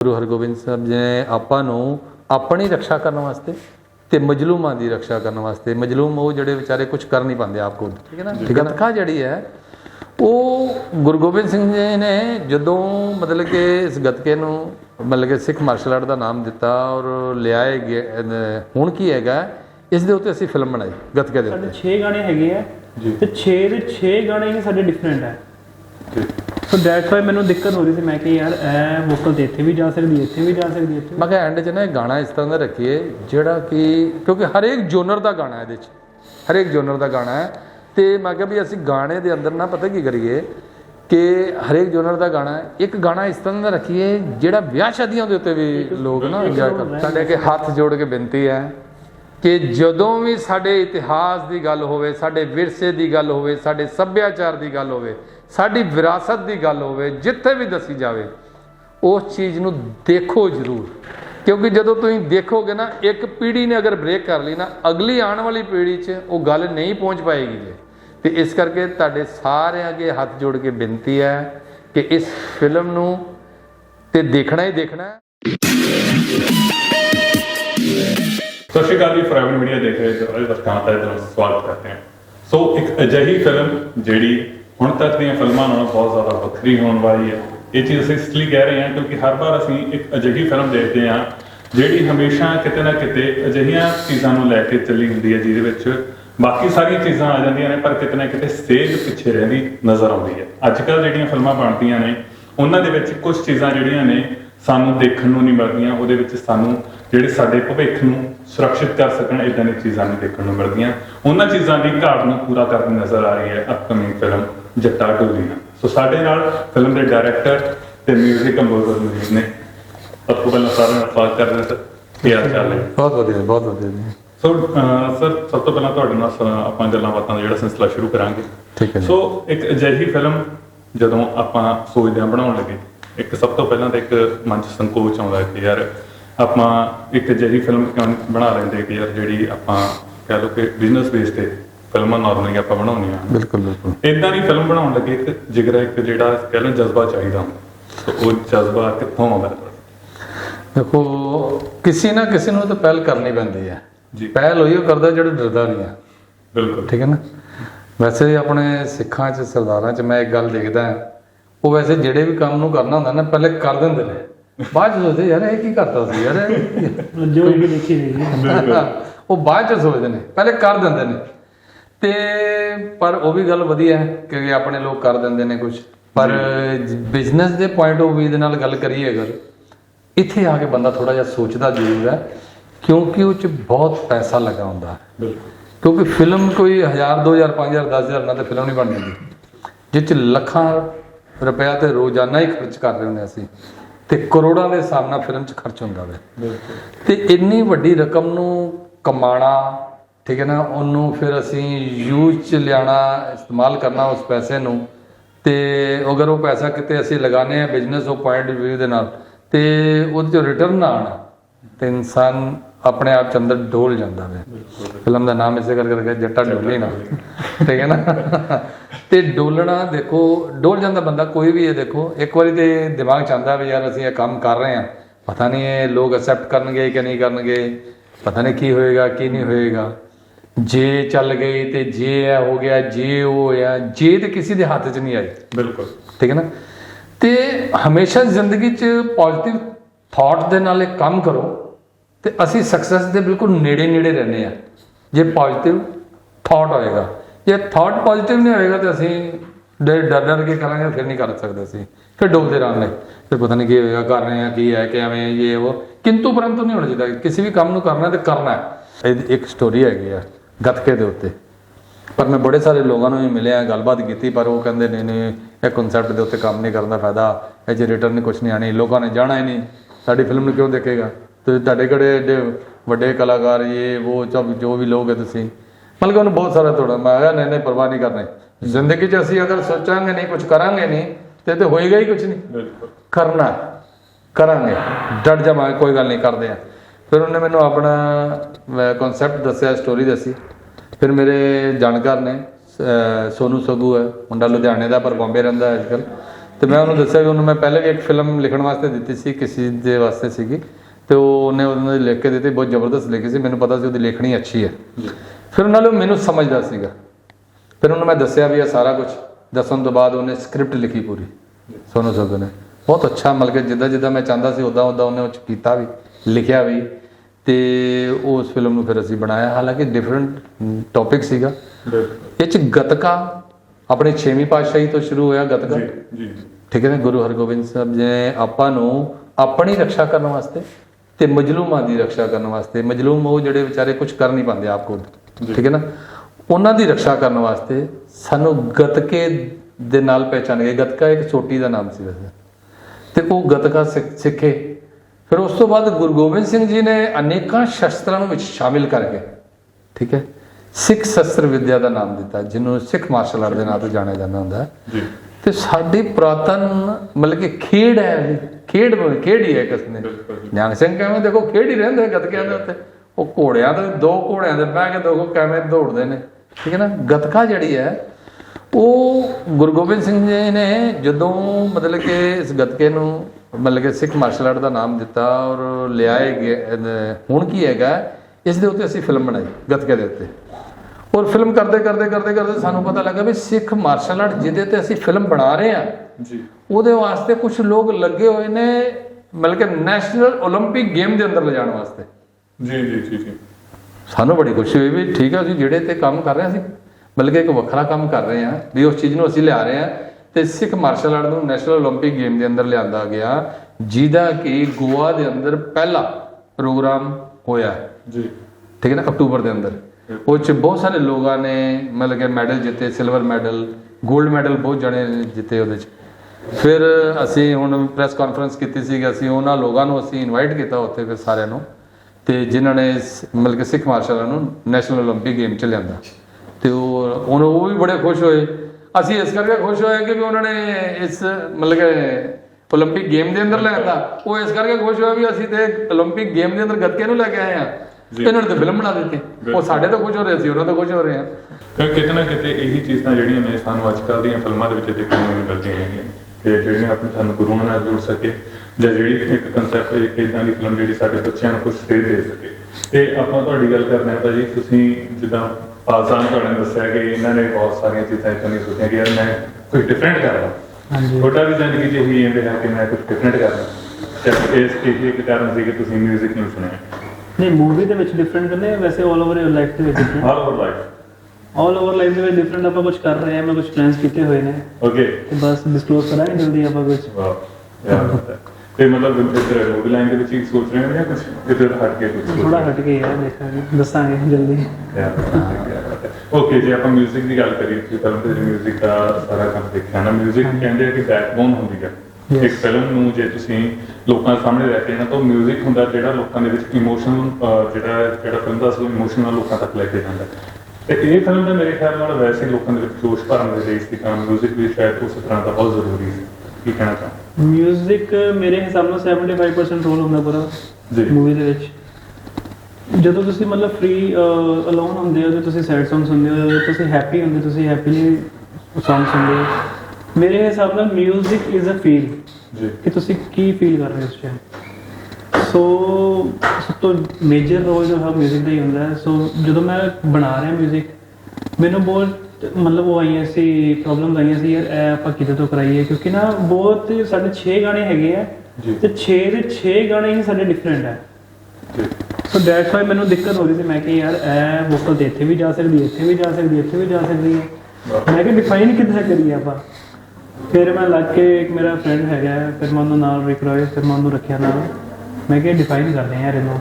ਗੁਰੂ ਹਰਗੋਬਿੰਦ ਸਾਹਿਬ ਜੀ ਨੇ ਆਪਾਂ ਨੂੰ ਆਪਣੀ ਰੱਖਿਆ ਕਰਨ ਵਾਸਤੇ ਤੇ ਮਜਲੂਮਾਂ ਦੀ ਰੱਖਿਆ ਕਰਨ ਵਾਸਤੇ। ਮਜਲੂਮ ਉਹ ਜਿਹੜੇ ਵਿਚਾਰੇ ਕੁਝ ਕਰ ਨਹੀਂ ਪਾਉਂਦੇ ਆਪ ਕੋਲ ਠੀਕ ਹੈ ਨਾ? ਗੱਤਕਾ ਜਿਹੜੀ ਹੈ ਉਹ ਗੁਰੂ ਗੋਬਿੰਦ ਸਿੰਘ ਜੀ ਨੇ ਜਦੋਂ ਮਤਲਬ ਕਿ ਇਸ ਗੱਤਕੇ ਨੂੰ ਮਤਲਬ ਕਿ ਸਿੱਖ ਮਾਰਸ਼ਲ ਆਰਟ ਦਾ ਨਾਮ ਦਿੱਤਾ ਔਰ ਲਿਆਏ ਗਏ ਹੁਣ ਕੀ ਹੈਗਾ ਇਸ ਦੇ ਉੱਤੇ ਅਸੀਂ ਫਿਲਮ ਬਣਾਈ ਗੱਤਕੇ ਦੇ ਉੱਤੇ। ਸਾਡੇ 6 ਗਾਣੇ ਹੈਗੇ ਆ ਤੇ 6 ਦੇ 6 ਗਾਣੇ ਹੀ ਸਾਡੇ ਡਿਫਰੈਂਟ ਹੈ ਸੋ ਦੈਟਸ ਵਾਈ ਮੈਨੂੰ ਦਿੱਕਤ ਹੋ ਰਹੀ ਸੀ। ਮੈਂ ਕਿ ਯਾਰ ਇਹ ਵੋਕਲ ਤੇ ਇੱਥੇ ਵੀ ਜਾ ਸਕਦੀ ਇੱਥੇ ਵੀ ਜਾ ਸਕਦੀ ਇੱਥੇ ਮੈਂ ਕਿਹਾ ਐਂਡ 'ਚ ਨਾ ਇਹ ਗਾਣਾ ਇਸ ਤਰ੍ਹਾਂ ਦਾ ਰੱਖੀਏ ਜਿਹੜਾ ਕਿ ਕਿਉਂਕਿ ਹਰੇਕ ਜੋਨਰ ਦਾ ਗਾਣਾ ਹੈ ਇਹਦੇ 'ਚ। ਹਰੇਕ ਜੋਨਰ ਦਾ ਗਾਣਾ ਹੈ। ਤੇ ਮੈਂ ਕਿਹਾ ਵੀ ਅਸੀਂ ਗਾਣੇ ਦੇ ਅੰਦਰ ਨਾ ਪਤਾ ਕੀ ਕਰੀਏ ਕਿ ਹਰੇਕ ਜੋਨਰ ਦਾ ਗਾਣਾ ਹੈ। ਇੱਕ ਗਾਣਾ ਇਸ ਤਰ੍ਹਾਂ ਦਾ ਰੱਖੀਏ ਜਿਹੜਾ ਵਿਆਹ ਸ਼ਾਦੀਆਂ ਦੇ ਉੱਤੇ ਵੀ ਲੋਕ ਨਾ ਇੰਜੋਏ ਕਰ ਸਾਡੇ ਅੱਗੇ ਹੱਥ ਜੋੜ ਕੇ ਬੇਨਤੀ ਹੈ ਕਿ ਜਦੋਂ ਵੀ ਸਾਡੇ ਇਤਿਹਾਸ ਦੀ ਗੱਲ ਹੋਵੇ ਸਾਡੇ ਵਿਰਸੇ ਦੀ ਗੱਲ ਹੋਵੇ ਸਾਡੇ ਸੱਭਿਆਚਾਰ ਦੀ ਗੱਲ ਹੋਵੇ ਸਾਡੀ ਵਿਰਾਸਤ ਦੀ ਗੱਲ ਹੋਵੇ, ਜਿੱਥੇ ਵੀ ਦੱਸੀ ਜਾਵੇ, ਉਸ ਚੀਜ਼ ਨੂੰ ਦੇਖੋ ਜ਼ਰੂਰ। ਕਿਉਂਕਿ ਜਦੋਂ ਤੁਸੀਂ ਦੇਖੋਗੇ ਨਾ, ਇੱਕ ਪੀੜ੍ਹੀ ਨੇ ਅਗਰ ਬ੍ਰੇਕ ਕਰ ਲਈ ਨਾ, ਅਗਲੀ ਆਉਣ ਵਾਲੀ ਪੀੜ੍ਹੀ 'ਚ ਉਹ ਗੱਲ ਨਹੀਂ ਪਹੁੰਚ ਪਾਏਗੀ ਜੇ। ਤੇ ਇਸ ਕਰਕੇ ਤੁਹਾਡੇ ਸਾਰਿਆਂ ਅੱਗੇ ਹੱਥ ਜੋੜ ਕੇ ਬੇਨਤੀ ਹੈ ਕਿ ਇਸ ਫਿਲਮ ਨੂੰ ਤੇ ਦੇਖਣਾ ਹੀ ਦੇਖਣਾ ਹੈ। ਸਤਿ ਸ਼੍ਰੀ ਅਕਾਲ ਜੀ ਫੋਰਐਵਰ ਮੀਡੀਆ ਦੇਖ ਰਹੇ ਸਾਰੇ ਦਰਸ਼ਕਾਂ ਦਾ ਦਿਲੋਂ ਸਵਾਗਤ ਕਰਦੇ ਹਾਂ। ਸੋ ਇੱਕ ਅਜਿਹੀ ਫਿਲਮ ਜਿਹੜੀ ਹੁਣ ਤੱਕ ਦੀਆਂ ਫਿਲਮਾਂ ਨਾਲੋਂ ਬਹੁਤ ਜ਼ਿਆਦਾ ਵੱਖਰੀ ਹੋਣ ਵਾਲੀ ਹੈ। ਇਹ ਚੀਜ਼ ਅਸੀਂ ਇਸ ਲਈ ਕਹਿ ਰਹੇ ਹਾਂ ਕਿਉਂਕਿ ਹਰ ਵਾਰ ਅਸੀਂ ਇੱਕ ਅਜਿਹੀ ਫਿਲਮ ਦੇਖਦੇ ਹਾਂ ਜਿਹੜੀ ਹਮੇਸ਼ਾ ਕਿਤੇ ਨਾ ਕਿਤੇ ਅਜਿਹੀਆਂ ਚੀਜ਼ਾਂ ਨੂੰ ਲੈ ਕੇ ਚੱਲੀ ਹੁੰਦੀ ਹੈ, ਜਿਹਦੇ ਵਿੱਚ ਬਾਕੀ ਸਾਰੀਆਂ ਚੀਜ਼ਾਂ ਆ ਜਾਂਦੀਆਂ ਨੇ, ਪਰ ਕਿਤੇ ਨਾ ਕਿਤੇ ਸੇਧ ਪਿੱਛੇ ਰਹਿੰਦੀ ਨਜ਼ਰ ਆਉਂਦੀ ਹੈ। ਅੱਜ ਕੱਲ੍ਹ ਜਿਹੜੀਆਂ ਫਿਲਮਾਂ ਬਣਦੀਆਂ ਨੇ, ਉਹਨਾਂ ਦੇ ਵਿੱਚ ਕੁਝ ਚੀਜ਼ਾਂ ਜਿਹੜੀਆਂ ਨੇ ਸਾਨੂੰ ਦੇਖਣ ਨੂੰ ਨਹੀਂ ਮਿਲਦੀਆਂ, ਉਹਦੇ ਵਿੱਚ ਸਾਨੂੰ ਜਿਹੜੇ ਸਾਡੇ ਭਵਿੱਖ ਨੂੰ ਸੁਰੱਖਿਅਤ ਕਰ ਸਕਣ ਇਦਾਂ ਦੀਆਂ ਚੀਜ਼ਾਂ ਨਹੀਂ ਦੇਖਣ ਨੂੰ ਮਿਲਦੀਆਂ। ਉਹਨਾਂ ਚੀਜ਼ਾਂ ਦੀ ਘਾਟ ਨੂੰ ਪੂਰਾ ਕਰਦੀ ਨਜ਼ਰ ਆ ਰਹੀ ਹੈ ਅਪਕਮਿੰਗ ਫਿਲਮ ਜੱਟਾ ਢੋਲੀਆਂ ਸੋ ਸਾਡੇ ਨਾਲ ਫਿਲਮ ਦੇ ਡਾਇਰੈਕਟਰ ਤੇ 뮤직 ਕੰਪੋਜ਼ਰ ਮੌਜੂਦ ਨੇ ਤੋਂ ਪਹਿਲਾਂ ਸਾਰਿਆਂ ਦਾ ਸਵਾਗਤ ਕਰਦੇ ਸਰ। ਕੀ ਹਾਲ ਚਾਲ ਹੈ ਬਹੁਤ ਵਧੀਆ ਬਹੁਤ ਵਧੀਆ ਜੀ। ਸੋ ਸਰ ਸਭ ਤੋਂ ਪਹਿਲਾਂ ਤੁਹਾਡੇ ਨਾਲ ਆਪਾਂ ਗੱਲਾਂ ਬਾਤਾਂ ਦਾ ਜਿਹੜਾ ਸਿਲਸਿਲਾ ਸ਼ੁਰੂ ਕਰਾਂਗੇ। ਠੀਕ ਹੈ ਸੋ ਇੱਕ ਅਜਿਹੀ ਫਿਲਮ ਜਦੋਂ ਆਪਾਂ ਸੋਚਦੇ ਹਾਂ ਬਣਾਉਣ ਲੱਗੇ ਇੱਕ ਸਭ ਤੋਂ ਪਹਿਲਾਂ ਤਾਂ ਇੱਕ ਮਨ 'ਚ ਸੰਕੋਚ ਆਉਂਦਾ ਹੈ ਕਿ ਯਾਰ ਆਪਾਂ ਇੱਕ ਅਜਿਹੀ ਫਿਲਮ ਬਣਾ ਲੈਂਦੇ ਕਿ ਯਾਰ ਜਿਹੜੀ ਆਪਾਂ ਕਹਿ ਲਓ ਕਿ ਬਿਜ਼ਨਸ ਬੇਸ ਤੇ ਫਿਲਮਾਂ ਨਾਰਮਲੀ ਆਪਾਂ ਬਣਾਉਂਦੀਆਂ ਬਿਲਕੁਲ ਬਿਲਕੁਲ। ਇਦਾਂ ਦੀ ਫਿਲਮ ਬਣਾਉਣ ਲੱਗੇ ਇੱਕ ਜਿਗਰਾ ਇੱਕ ਜਿਹੜਾ ਕਹਿ ਲਓ ਜਜ਼ਬਾ ਚਾਹੀਦਾ। ਹੁੰਦਾ ਉਹ ਜਜ਼ਬਾ ਕਿੱਥੋਂ ਆਉਂਦਾ? ਦੇਖੋ ਕਿਸੇ ਨਾ ਕਿਸੇ ਨੂੰ ਤਾਂ ਪਹਿਲ ਕਰਨੀ ਪੈਂਦੀ ਹੈ। ਜੀ। ਪਹਿਲ ਉਹੀ ਕਰਦਾ ਜਿਹੜਾ ਡਰਦਾ ਨਹੀਂ ਹੈ। ਬਿਲਕੁਲ। ਠੀਕ ਹੈ ਨਾ? ਵੈਸੇ ਆਪਣੇ ਸਿੱਖਾਂ 'ਚ ਸਰਦਾਰਾਂ 'ਚ ਮੈਂ ਇੱਕ ਗੱਲ ਦੇਖਦਾ ਉਹ ਵੈਸੇ ਜਿਹੜੇ ਵੀ ਕੰਮ ਨੂੰ ਕਰਨਾ ਹੁੰਦਾ ਨਾ ਪਹਿਲੇ ਕਰ ਦਿੰਦੇ ਨੇ। ਬਾਅਦ 'ਚ ਸੋਚਦੇ ਯਾਰ ਇਹ ਕੀ ਕਰਤਾ ਸੀ ਯਾਰ ਇਹ ਜੋ ਵੀ ਦੇਖੀ ਰਹੀ ਉਹ ਬਾਅਦ 'ਚ ਸੋਚਦੇ ਨੇ ਪਹਿਲੇ ਕਰ ਦਿੰਦੇ ਨੇ। ਤੇ ਪਰ ਉਹ ਵੀ ਗੱਲ ਵਧੀਆ ਹੈ ਕਿ ਆਪਣੇ ਲੋਕ ਕਰ ਦਿੰਦੇ ਨੇ ਕੁਝ ਪਰ ਬਿਜ਼ਨਸ ਦੇ ਪੁਆਇੰਟ ਆਫ View ਦੇ ਨਾਲ ਗੱਲ ਕਰੀਏ ਅਗਰ ਇੱਥੇ ਆ ਕੇ ਬੰਦਾ ਥੋੜਾ ਜਿਹਾ ਸੋਚਦਾ ਜ਼ਰੂਰ ਹੈ ਕਿਉਂਕਿ ਉਹ 'ਚ ਬਹੁਤ ਪੈਸਾ ਲੱਗਾ ਹੁੰਦਾ ਹੈ। ਬਿਲਕੁਲ। ਕਿਉਂਕਿ ਫਿਲਮ ਕੋਈ 1000 2000 5000 10000 ਨਾਲ ਤੇ ਫਿਲਮ ਨਹੀਂ ਬਣ ਜਾਂਦੀ। ਜਿਹ ਚ ਲੱਖਾਂ ਰੁਪਇਆ ਤੇ ਰੋਜ਼ਾਨਾ ਹੀ ਖਰਚ ਕਰ ਰਹੇ ਹੁੰਦੇ ਅਸੀਂ। ਤੇ ਕਰੋੜਾਂ ਦੇ ਹਿਸਾਬ ਨਾਲ ਫਿਲਮ ਚ ਖਰਚ ਹੁੰਦਾ ਵੇ। ਤੇ ਇੰਨੀ ਵੱਡੀ ਰਕਮ ਨੂੰ ਕਮਾਣਾ ਠੀਕ ਹੈ ਨਾ ਉਹਨੂੰ ਫਿਰ ਅਸੀਂ ਯੂਜ਼ ਚ ਲਿਆਣਾ ਇਸਤੇਮਾਲ ਕਰਨਾ ਉਸ ਪੈਸੇ ਨੂੰ ਤੇ ਅਗਰ ਉਹ ਪੈਸਾ ਕਿਤੇ ਅਸੀਂ ਲਗਾਣੇ ਆ ਬਿਜ਼ਨਸ ਉਹ ਪੁਆਇੰਟ ਵਿਊ ਦੇ ਨਾਲ ਤੇ ਉਹਦੇ ਚੋਂ ਰਿਟਰਨ ਆਣਾ ਤੇ ਇਨਸਾਨ ਆਪਣੇ ਆਪ ਚ ਅੰਦਰ ਡੋਲ ਜਾਂਦਾ ਵੇ। ਫਿਲਮ ਦਾ ਨਾਮ ਇਸੇ ਕਰਕੇ ਰੱਖਿਆ ਜੱਟਾ ਡੋਲੀ ਨਾ। ਠੀਕ ਹੈ ਨਾ? ਤੇ ਡੋਲਣਾ ਦੇਖੋ ਡੋਲ ਜਾਂਦਾ ਬੰਦਾ ਕੋਈ ਵੀ ਇਹ ਦੇਖੋ ਇੱਕ ਵਾਰੀ ਤੇ ਦਿਮਾਗ ਚ ਆਉਂਦਾ ਵੀ ਯਾਰ ਅਸੀਂ ਇਹ ਕੰਮ ਕਰ ਰਹੇ ਹਾਂ। ਪਤਾ ਨਹੀਂ ਇਹ ਲੋਕ ਅਸੈਪਟ ਕਰਨਗੇ ਕਿ ਨਹੀਂ ਕਰਨਗੇ। ਪਤਾ ਨਹੀਂ ਕੀ ਹੋਏਗਾ ਕੀ ਨਹੀਂ ਹੋਏਗਾ। ਜੇ ਚੱਲ ਗਈ ਤੇ ਜੇ ਇਹ ਹੋ ਗਿਆ ਜੇ ਉਹ ਹੋਇਆ ਜੇ ਤੇ ਕਿਸੇ ਦੇ ਹੱਥ 'ਚ ਨਹੀਂ ਆਈ ਬਿਲਕੁਲ। ਠੀਕ ਹੈ ਨਾ? ਤੇ ਹਮੇਸ਼ਾ ਜ਼ਿੰਦਗੀ 'ਚ ਪੋਜ਼ਿਟਿਵ ਥਾਟ ਦੇ ਨਾਲ ਇਹ ਕੰਮ ਕਰੋ। ਤੇ ਅਸੀਂ ਸਕਸੈਸ ਦੇ ਬਿਲਕੁਲ ਨੇੜੇ ਨੇੜੇ ਰਹਿੰਦੇ ਆ ਜੇ ਪੋਜ਼ਿਟਿਵ ਥਾਟ ਹੋਏਗਾ। ਜੇ ਥਾਟ ਪੋਜ਼ਿਟਿਵ ਨਹੀਂ ਹੋਏਗਾ ਤੇ ਅਸੀਂ ਡਰ ਡਰ ਡਰ ਕੇ ਕਰਾਂਗੇ, ਫਿਰ ਨਹੀਂ ਕਰ ਸਕਦੇ ਅਸੀਂ। ਫਿਰ ਡੋਲਦੇ ਰਹਾਂਗੇ ਫਿਰ ਪਤਾ ਨਹੀਂ ਕੀ ਹੋਏਗਾ, ਕਰ ਰਹੇ ਆ ਕੀ ਹੈ, ਕਿਵੇਂ, ਇਹ, ਉਹ। ਕਿੰਤੂ ਪਰੰਤੂ ਨਹੀਂ ਹੋਣਾ ਚਾਹੀਦਾ। ਕਿਸੇ ਵੀ ਕੰਮ ਨੂੰ ਕਰਨਾ ਤੇ ਕਰਨਾ ਹੈ। ਇੱਕ ਸਟੋਰੀ ਹੈਗੀ ਆ, ਗੱਤਕੇ ਦੇ ਉੱਤੇ। ਪਰ ਮੈਂ ਬੜੇ ਸਾਰੇ ਲੋਕਾਂ ਨੂੰ ਵੀ ਮਿਲਿਆ, ਗੱਲਬਾਤ ਕੀਤੀ, ਪਰ ਉਹ ਕਹਿੰਦੇ, ਨਹੀਂ ਨਹੀਂ, ਇਹ ਕਨਸੈਪਟ ਦੇ ਉੱਤੇ ਕੰਮ ਨਹੀਂ ਕਰਨ ਦਾ ਫਾਇਦਾ। ਇਹ ਜੇ ਰਿਟਰਨ ਕੁਝ ਨਹੀਂ ਆਣੀ ਲੋਕਾਂ ਨੇ ਜਾਣਾ ਹੀ ਨਹੀਂ। ਸਾਡੀ ਫਿਲਮ ਨੂੰ ਕਿਉਂ ਦੇਖੇਗਾ? ਤੇ ਤੁਹਾਡੇ ਕਿਹੜੇ ਏਡੇ ਵੱਡੇ ਕਲਾਕਾਰ ਇਹ ਉਹ ਸਭ ਜੋ ਵੀ ਲੋਕ ਹੈ ਤੁਸੀਂ? ਮਤਲਬ ਕਿ ਉਹਨੂੰ ਬਹੁਤ ਸਾਰਾ ਤੋੜਾ ਮੈਂ ਕਿਹਾ ਨਹੀਂ ਨਹੀਂ ਪਰਵਾਹ ਨਹੀਂ ਕਰਨੀ। ਜ਼ਿੰਦਗੀ 'ਚ ਅਸੀਂ ਅਗਰ ਸੋਚਾਂਗੇ ਨਹੀਂ ਕੁਝ ਕਰਾਂਗੇ ਨਹੀਂ ਤੇ ਤੇ ਹੋਏਗਾ ਹੀ ਕੁਝ ਨਹੀਂ। ਬਿਲਕੁਲ। ਕਰਨਾ ਕਰਾਂਗੇ। ਡਟ ਜਾਵਾਂਗੇ ਕੋਈ ਗੱਲ ਨਹੀਂ ਕਰਦੇ ਆ ਫਿਰ ਉਹਨੇ ਮੈਨੂੰ ਆਪਣਾ ਕਨਸੈਪਟ ਦੱਸਿਆ ਸਟੋਰੀ ਦੱਸੀ। ਫਿਰ ਮੇਰੇ ਜਾਣਕਾਰ ਨੇ ਸੋਨੂ ਸਗੂ ਹੈ ਮੁੰਡਾ ਲੁਧਿਆਣੇ ਦਾ ਪਰ ਬੰਬੇ ਰਹਿੰਦਾ ਹੈ ਅੱਜਕੱਲ ਤੇ ਮੈਂ ਉਹਨੂੰ ਦੱਸਿਆ ਵੀ ਉਹਨੂੰ ਮੈਂ ਪਹਿਲੇ ਵੀ ਇੱਕ ਫਿਲਮ ਲਿਖਣ ਵਾਸਤੇ ਦਿੱਤੀ ਸੀ ਕਿਸੇ ਦੇ ਵਾਸਤੇ ਸੀਗੀ। ਤੇ ਉਹ ਉਹਨੇ ਉਹਨਾਂ ਦੀ ਲਿਖ ਕੇ ਦਿੱਤੀ ਬਹੁਤ ਜ਼ਬਰਦਸਤ ਲਿਖੀ ਸੀ ਮੈਨੂੰ ਪਤਾ ਸੀ ਉਹਦੀ ਲਿਖਣੀ ਅੱਛੀ ਹੈ। ਫਿਰ ਨਾਲੇ ਉਹ ਮੈਨੂੰ ਸਮਝਦਾ ਸੀਗਾ। ਫਿਰ ਉਹਨੂੰ ਮੈਂ ਦੱਸਿਆ ਵੀ ਇਹ ਸਾਰਾ ਕੁਝ ਦੱਸਣ ਤੋਂ ਬਾਅਦ ਉਹਨੇ ਸਕ੍ਰਿਪਟ ਲਿਖੀ ਪੂਰੀ ਸੋਨੂ ਸੂਦ ਨੇ। ਬਹੁਤ ਅੱਛਾ ਮਤਲਬ ਕਿ ਜਿੱਦਾਂ ਜਿੱਦਾਂ ਮੈਂ ਚਾਹੁੰਦਾ ਸੀ ਉਦਾਂ ਉਦਾਂ ਉਹਨੇ ਉਹ 'ਚ ਕੀਤਾ ਵੀ ਲਿਖਿਆ ਵੀ। ਤੇ ਉਸ ਫਿਲਮ ਨੂੰ ਫਿਰ ਅਸੀਂ ਬਣਾਇਆ। ਹਾਲਾਂਕਿ ਡਿਫਰੈਂਟ ਟੌਪਿਕ ਸੀਗਾ। ਇਹ ਚ ਗਤਕਾ ਆਪਣੇ 6ਵੀਂ ਪਾਤਸ਼ਾਹੀ ਤੋਂ ਸ਼ੁਰੂ ਹੋਇਆ ਗਤਕਾ। ਜੀ ਜੀ। ਠੀਕ ਹੈ ਨਾ? ਗੁਰੂ ਹਰਗੋਬਿੰਦ ਸਾਹਿਬ ਜੀ ਨੇ ਆਪਾਂ ਨੂੰ ਆਪਣੀ ਰੱਖਿਆ ਕਰਨ ਵਾਸਤੇ ਤੇ ਮਜਲੂਮਾਂ ਦੀ ਰੱਖਿਆ ਕਰਨ ਵਾਸਤੇ ਮਜਲੂਮ ਉਹ ਜਿਹੜੇ ਵਿਚਾਰੇ ਕੁਝ ਕਰ ਨਹੀਂ ਪਾਉਂਦੇ ਆਪ ਕੋਲ ਠੀਕ ਹੈ ਨਾ? ਉਹਨਾਂ ਦੀ ਰੱਖਿਆ ਕਰਨ ਵਾਸਤੇ ਸਾਨੂੰ ਗਤਕੇ ਦੇ ਨਾਲ ਪਹਿਚਾਨ ਗਏ ਗਤਕਾ ਇੱਕ ਚੋਟੀ ਦਾ ਨਾਮ ਸੀ ਵੈਸੇ। ਤੇ ਉਹ ਗਤਕਾ ਸਿੱਖ- ਸਿੱਖੇ। ਫਿਰ ਉਸ ਤੋਂ ਬਾਅਦ ਗੁਰੂ ਗੋਬਿੰਦ ਸਿੰਘ ਜੀ ਨੇ ਅਨੇਕਾਂ ਸ਼ਸਤਰਾਂ ਨੂੰ ਵਿੱਚ ਸ਼ਾਮਿਲ ਕਰਕੇ ਠੀਕ ਹੈ? ਸਿੱਖ ਸ਼ਸਤਰ ਵਿਦਿਆ ਦਾ ਨਾਮ ਦਿੱਤਾ ਜਿਹਨੂੰ ਸਿੱਖ ਮਾਰਸ਼ਲ ਆਰਟ ਦੇ ਨਾਂ ਤੋਂ ਜਾਣਿਆ ਜਾਂਦਾ ਹੁੰਦਾ ਹੈ। ਜੀ। ਤੇ ਸਾਡੀ ਪੁਰਾਤਨ ਮਤਲਬ ਕਿ ਖੇਡ ਹੈ ਇਹ, ਖੇਡ ਖੇਡ ਹੀ ਹੈ ਕਿਸਨੇ। ਨਿਹੰਗ ਸਿੰਘ ਕਿਵੇਂ ਦੇਖੋ ਖੇਡ ਹੀ ਰਹਿੰਦੇ ਗੱਤਕਿਆਂ ਦੇ ਉੱਤੇ। ਉਹ ਘੋੜਿਆਂ ਦੇ ਦੋ ਘੋੜਿਆਂ ਦੇ ਬਹਿ ਕੇ ਦੇਖੋ ਕਿਵੇਂ ਦੌੜਦੇ ਨੇ। ਠੀਕ ਹੈ ਨਾ? ਗੱਤਕਾ ਜਿਹੜੀ ਹੈ ਉਹ ਗੁਰੂ ਗੋਬਿੰਦ ਸਿੰਘ ਜੀ ਨੇ ਜਦੋਂ ਮਤਲਬ ਕਿ ਇਸ ਗੱਤਕੇ ਨੂੰ ਮਤਲਬ ਕਿ ਸਿੱਖ ਮਾਰਸ਼ਲ ਆਰਟ ਦਾ ਨਾਮ ਦਿੱਤਾ ਔਰ ਲਿਆਏ ਹੁਣ ਕੀ ਹੈਗਾ ਇਸ ਦੇ ਉੱਤੇ ਅਸੀਂ ਫਿਲਮ ਬਣਾਈ ਗੱਤਕੇ ਦੇ ਉੱਤੇ। ਔਰ ਫਿਲਮ ਕਰਦੇ ਕਰਦੇ ਕਰਦੇ ਕਰਦੇ ਸਾਨੂੰ ਪਤਾ ਲੱਗਾ ਵੀ ਸਿੱਖ ਮਾਰਸ਼ਲ ਆਰਟ ਜਿਹਦੇ ਤੇ ਅਸੀਂ ਫਿਲਮ ਬਣਾ ਰਹੇ ਹਾਂ ਜੀ ਉਹਦੇ ਵਾਸਤੇ ਕੁਝ ਲੋਕ ਲੱਗੇ ਹੋਏ ਨੇ ਮਤਲਬ ਕਿ ਨੈਸ਼ਨਲ 올림픽 ਗੇਮ ਦੇ ਅੰਦਰ ਲਿਜਾਣ ਵਾਸਤੇ ਜੀ ਜੀ ਜੀ ਜੀ ਸਾਨੂੰ ਬੜੀ ਖੁਸ਼ੀ ਹੋਈ ਵੀ ਠੀਕ ਹੈ ਅਸੀਂ ਜਿਹੜੇ ਤੇ ਕੰਮ ਕਰ ਰਹੇ ਹਾਂ ਅਸੀਂ ਮਤਲਬ ਕਿ ਇੱਕ ਵੱਖਰਾ ਕੰਮ ਕਰ ਰਹੇ ਹਾਂ ਵੀ ਉਸ ਚੀਜ਼ ਨੂੰ ਅਸੀਂ ਲਿਆ ਰਹੇ ਹਾਂ ਤੇ ਸਿੱਖ ਮਾਰਸ਼ਲ ਆਰਟ ਨੂੰ ਨੈਸ਼ਨਲ 올림픽 ਗੇਮ ਦੇ ਅੰਦਰ ਲਿਆਂਦਾ ਗਿਆ ਜਿਹਦਾ ਕਿ ਗੋਆ ਦੇ ਅੰਦਰ ਪਹਿਲਾ ਪ੍ਰੋਗਰਾਮ ਹੋਇਆ ਜੀ ਠੀਕ ਹੈ ਨਾ ਅਕਤੂਬਰ ਦੇ ਅੰਦਰ ਉਹ ਚ ਬਹੁਤ ਸਾਰੇ ਲੋਕਾਂ ਨੇ ਮਤਲਬ ਕਿ ਮੈਡਲ ਜਿੱਤੇ ਸਿਲਵਰ ਮੈਡਲ 골ਡ ਮੈਡਲ ਬਹੁਤ ਜਣੇ ਜਿੱਤੇ ਉਹਦੇ ਚ। ਫਿਰ ਅਸੀਂ ਹੁਣ ਪ੍ਰੈਸ ਕਾਨਫਰੰਸ ਕੀਤੀ ਸੀ ਕਿ ਅਸੀਂ ਉਹਨਾਂ ਲੋਕਾਂ ਨੂੰ ਅਸੀਂ ਇਨਵਾਈਟ ਕੀਤਾ ਉੱਥੇ ਫਿਰ ਸਾਰਿਆਂ ਨੂੰ ਤੇ ਜਿਨ੍ਹਾਂ ਨੇ ਮਤਲਬ ਕਿ ਸਿੱਖ ਮਾਰਸ਼ਲ ਨੂੰ ਨੈਸ਼ਨਲ 올림픽 ਗੇਮ ਚ ਲਿਆਂਦਾ। ਤੇ ਉਹ ਉਹਨੂੰ ਉਹ ਵੀ ਬੜੇ ਖੁਸ਼ ਹੋਏ। ਅਸੀਂ ਇਸ ਕਰਕੇ ਖੁਸ਼ ਹੋਏ ਕਿ ਵੀ ਉਹਨਾਂ ਨੇ ਇਸ ਮਤਲਬ ਕਿ 올림픽 ਗੇਮ ਦੇ ਅੰਦਰ ਲਿਆਂਦਾ। ਉਹ ਇਸ ਕਰਕੇ ਖੁਸ਼ ਹੋਇਆ ਵੀ ਅਸੀਂ ਤੇ 올림픽 ਗੇਮ ਦੇ ਅੰਦਰ ਗੱਤਕੇ ਨੂੰ ਲੈ ਕੇ ਆਏ ਆ ਇਹਨਾਂ ਨੇ ਤਾਂ ਫਿਲਮ ਬਣਾ ਦਿੱਤੀ। ਉਹ ਸਾਡੇ ਤੋਂ ਖੁਸ਼ ਹੋ ਰਹੇ ਸੀ ਉਹਨਾਂ ਤੋਂ ਖੁਸ਼ ਹੋ ਰਹੇ ਆ ਕਿਤੇ ਨਾ ਕਿਤੇ ਇਹੀ ਚੀਜ਼ਾਂ ਜਿਹੜੀਆਂ ਨੇ ਸਾਨੂੰ ਅੱਜ ਕੱਲ੍ਹ ਦੀਆਂ ਫਿਲਮਾਂ ਦੇ ਵਿੱਚ ਦੇਖਣ ਨੂੰ ਮਿਲਦੀਆਂ ਹੈਗੀਆਂ। ਕਿ ਜਿਹੜੀਆਂ ਆਪਣੇ ਸਾਨੂੰ ਗੁਰੂਆਂ ਨਾਲ ਜੋੜ ਸਕੇ ਜਾਂ ਜਿਹੜੀ ਇੱਕ ਕਨਸੈਪਟ ਇੱਕ ਇਦਾਂ ਦੀ ਫਿਲਮ ਜਿਹੜੀ ਸਾਡੇ ਬੱਚਿਆਂ ਨੂੰ ਕੁਝ ਸੇਧ ਦੇ ਸਕੇ। ਤੇ ਆਪਾਂ ਤੁਹਾਡੀ ਗੱਲ ਕਰਦੇ ਹਾਂ ਭਾਜੀ ਤੁਸੀਂ ਜਿੱਦਾਂ ਪਾਸਾਂ ਤੁਹਾਡੇ ਦੱਸਿਆ ਕਿ ਇਹਨਾਂ ਨੇ ਬਹੁਤ ਸਾਰੀਆਂ ਚੀਜ਼ਾਂ ਇਦਾਂ ਦੀਆਂ ਸੋਚੀਆਂ ਕਿ ਯਾਰ ਮੈਂ ਕੁਝ ਡਿਫਰੈਂਟ ਕਰਨਾ ਹਾਂਜੀ। ਤੁਹਾਡਾ ਵੀ ਜ਼ਿੰਦਗੀ 'ਚ ਇਹੀ ਐਂਦੇ ਹੈ ਕਿ ਮੈਂ ਕੁਝ ਡਿਫਰੈਂਟ ਕਰਨਾ ਤੇ ਇਸ ਇਹ ਇੱਕ ਕਾਰਨ ਸੀ ਕਿ ਤੁਸੀਂ 뮤직 ਨੂੰ ਸੁਣਿਆ। ਨਹੀਂ ਮੂਵੀ ਦੇ ਵਿੱਚ ਡਿਫਰੈਂਟ ਕਰਨੇ ਵੈਸੇ 올 ਓਵਰ ਲਾਈਫ ਦੇ ਵਿੱਚ different all over life all over life ਦੇ ਵਿੱਚ ਡਿਫਰੈਂਟ ਆਪਾਂ ਕੁਝ ਕਰ ਰਹੇ ਹਾਂ ਮੈਂ ਕੁਝ ਪਲਾਨਸ ਕੀਤੇ ਹੋਏ ਨੇ ਓਕੇ ਤੇ ਬਸ ਡਿਸਕਲੋਜ਼ ਕਰਾਂਗੇ ਜਲਦੀ ਆਪਾਂ ਕੁਝ ਵਾਹ ਯਾਰ ਬਾਤ ਹੈ। ਤੇ ਮਤਲਬ ਇੱਧਰ ਮੂਵੀ ਲਾਈਨ ਦੇ ਵਿੱਚ ਹੀ ਸੋਚ ਰਹੇ ਹੋ ਜਾਂ ਕੁਝ ਇੱਧਰ ਹਟ ਕੇ ਕੁਝ ਸੋਚ ਥੋੜਾ ਹਟ ਕੇ ਹੈ ਦੇਖਾਂਗੇ ਦੱਸਾਂਗੇ ਜਲਦੀ ਓਕੇ ਜੇ ਆਪਾਂ 뮤직 ਦੀ ਗੱਲ ਕਰੀਏ ਕਿ ਫਿਲਮ ਦੇ 뮤직 ਦਾ ਸਾਰਾ ਕੰਮ ਦੇਖਿਆ ਨਾ 뮤직 ਕਹਿੰਦੇ ਆ ਕਿ ਬੈਕਬੋਨ ਹੁੰਦੀ ਹੈ Yes. ਇੱਕ ਫਿਲਮ ਨੂੰ ਜੇ ਤੁਸੀਂ ਲੋਕਾਂ ਦੇ ਸਾਹਮਣੇ ਰੱਖਦੇ ਨਾ ਤਾਂ 뮤직 ਹੁੰਦਾ ਜਿਹੜਾ ਲੋਕਾਂ ਦੇ ਵਿੱਚ ਇਮੋਸ਼ਨ ਜਿਹੜਾ ਜਿਹੜਾ ਫਿਲਮ ਦਾ ਅਸਲ ਇਮੋਸ਼ਨਲ ਲੋਕਾਂ ਤੱਕ ਲੈ ਕੇ ਜਾਂਦਾ ਹੈ। ਤੇ ਇਹ ਫਿਲਮ ਦਾ ਮੇਰੇ ਖਿਆਲ ਨਾਲ ਵੈਸੇ ਹੀ ਲੋਕਾਂ ਦੇ ਵਿੱਚ ਜੋਸ਼ ਭਰਨ ਦੇ ਲਈ ਸੀ ਕੰਮ 뮤직 ਵੀ ਸ਼ਾਇਦ ਉਸ ਤਰ੍ਹਾਂ ਦਾ ਬਹੁਤ ਜ਼ਰੂਰੀ ਸੀ ਕੀ ਕਹਿਣਾ ਚਾਹੁੰਦਾ ਮਿਊਜ਼ਿਕ ਮੇਰੇ ਹਿਸਾਬ ਨਾਲ 75% ਰੋਲ ਹੁੰਦਾ ਪੂਰਾ ਜੀ। ਮੂਵੀ ਦੇ ਵਿੱਚ ਜਦੋਂ ਤੁਸੀਂ ਮਤਲਬ ਫ੍ਰੀ ਅਲੋਨ ਹੁੰਦੇ ਹੋ ਤੇ ਤੁਸੀਂ ਸੈਡ Song ਸੁਣਦੇ ਹੋ ਜਦੋਂ ਤੁਸੀਂ ਹੈਪੀ ਹੁੰਦੇ ਤੁਸੀਂ ਹੈਪੀਲੀ Song ਸੁਣਦੇ ਹੋ ਮੇਰੇ ਹਿਸਾਬ ਨਾਲ ਮਿਊਜ਼ਿਕ ਇਜ਼ ਅ ਫੀਲ ਜੀ ਕਿ ਤੁਸੀਂ ਕੀ ਫੀਲ ਕਰ ਰਹੇ ਹੋ ਉਸ ਟਾਈਮ ਸੋ ਸਭ ਤੋਂ ਮੇਜਰ ਰੋਲ ਜੋ ਹੈ 뮤직 ਦਾ ਹੀ ਹੁੰਦਾ ਹੈ ਸੋ ਜਦੋਂ ਮੈਂ ਬਣਾ ਰਿਹਾ 뮤직 ਮੈਨੂੰ ਬਹੁਤ ਮਤਲਬ ਉਹ ਆਈਆਂ ਸੀ ਪ੍ਰੋਬਲਮਸ ਆਈਆਂ ਸੀ ਯਾਰ ਇਹ ਆਪਾਂ ਕਿਤੇ ਤੋਂ ਕਰਾਈਏ ਕਿਉਂਕਿ ਨਾ ਬਹੁਤ ਸਾਡੇ 6 ਗਾਣੇ ਹੈਗੇ ਆ ਜੀ। ਤੇ 6 ਦੇ 6 ਗਾਣੇ ਹੀ ਸਾਡੇ ਡਿਫਰੈਂਟ ਹੈ ਜੀ ਸੋ ਦੈਟਸ ਵਾਈ ਮੈਨੂੰ ਦਿੱਕਤ ਹੋ ਰਹੀ ਸੀ ਮੈਂ ਕਿ ਯਾਰ ਇਹ ਵੋਕਲ ਤੇ ਇੱਥੇ ਵੀ ਜਾ ਸਕਦੀ ਇੱਥੇ ਵੀ ਜਾ ਸਕਦੀ ਇੱਥੇ ਵੀ ਜਾ ਸਕਦੀ ਹੈ ਮੈਂ ਕਿ ਡਿਫਾਈਨ ਕਿੱਦਾਂ ਕਰੀਏ ਆਪਾਂ ਫਿਰ ਮੈਂ ਲੱਗ ਕੇ ਇੱਕ ਮੇਰਾ ਫਰੈਂਡ ਹੈਗਾ ਫਿਰ ਮੈਂ ਉਹਨੂੰ ਨਾਲ ਰਿਕਰੋਏ ਫਿਰ ਮੈਂ ਉਹਨੂੰ ਰੱਖਿਆ ਨਾਲ। ਮੈਂ ਕਿ ਡਿਫਾਈਨ ਕਰਦੇ ਹਾਂ ਯਾਰ ਇਹਨੂੰ।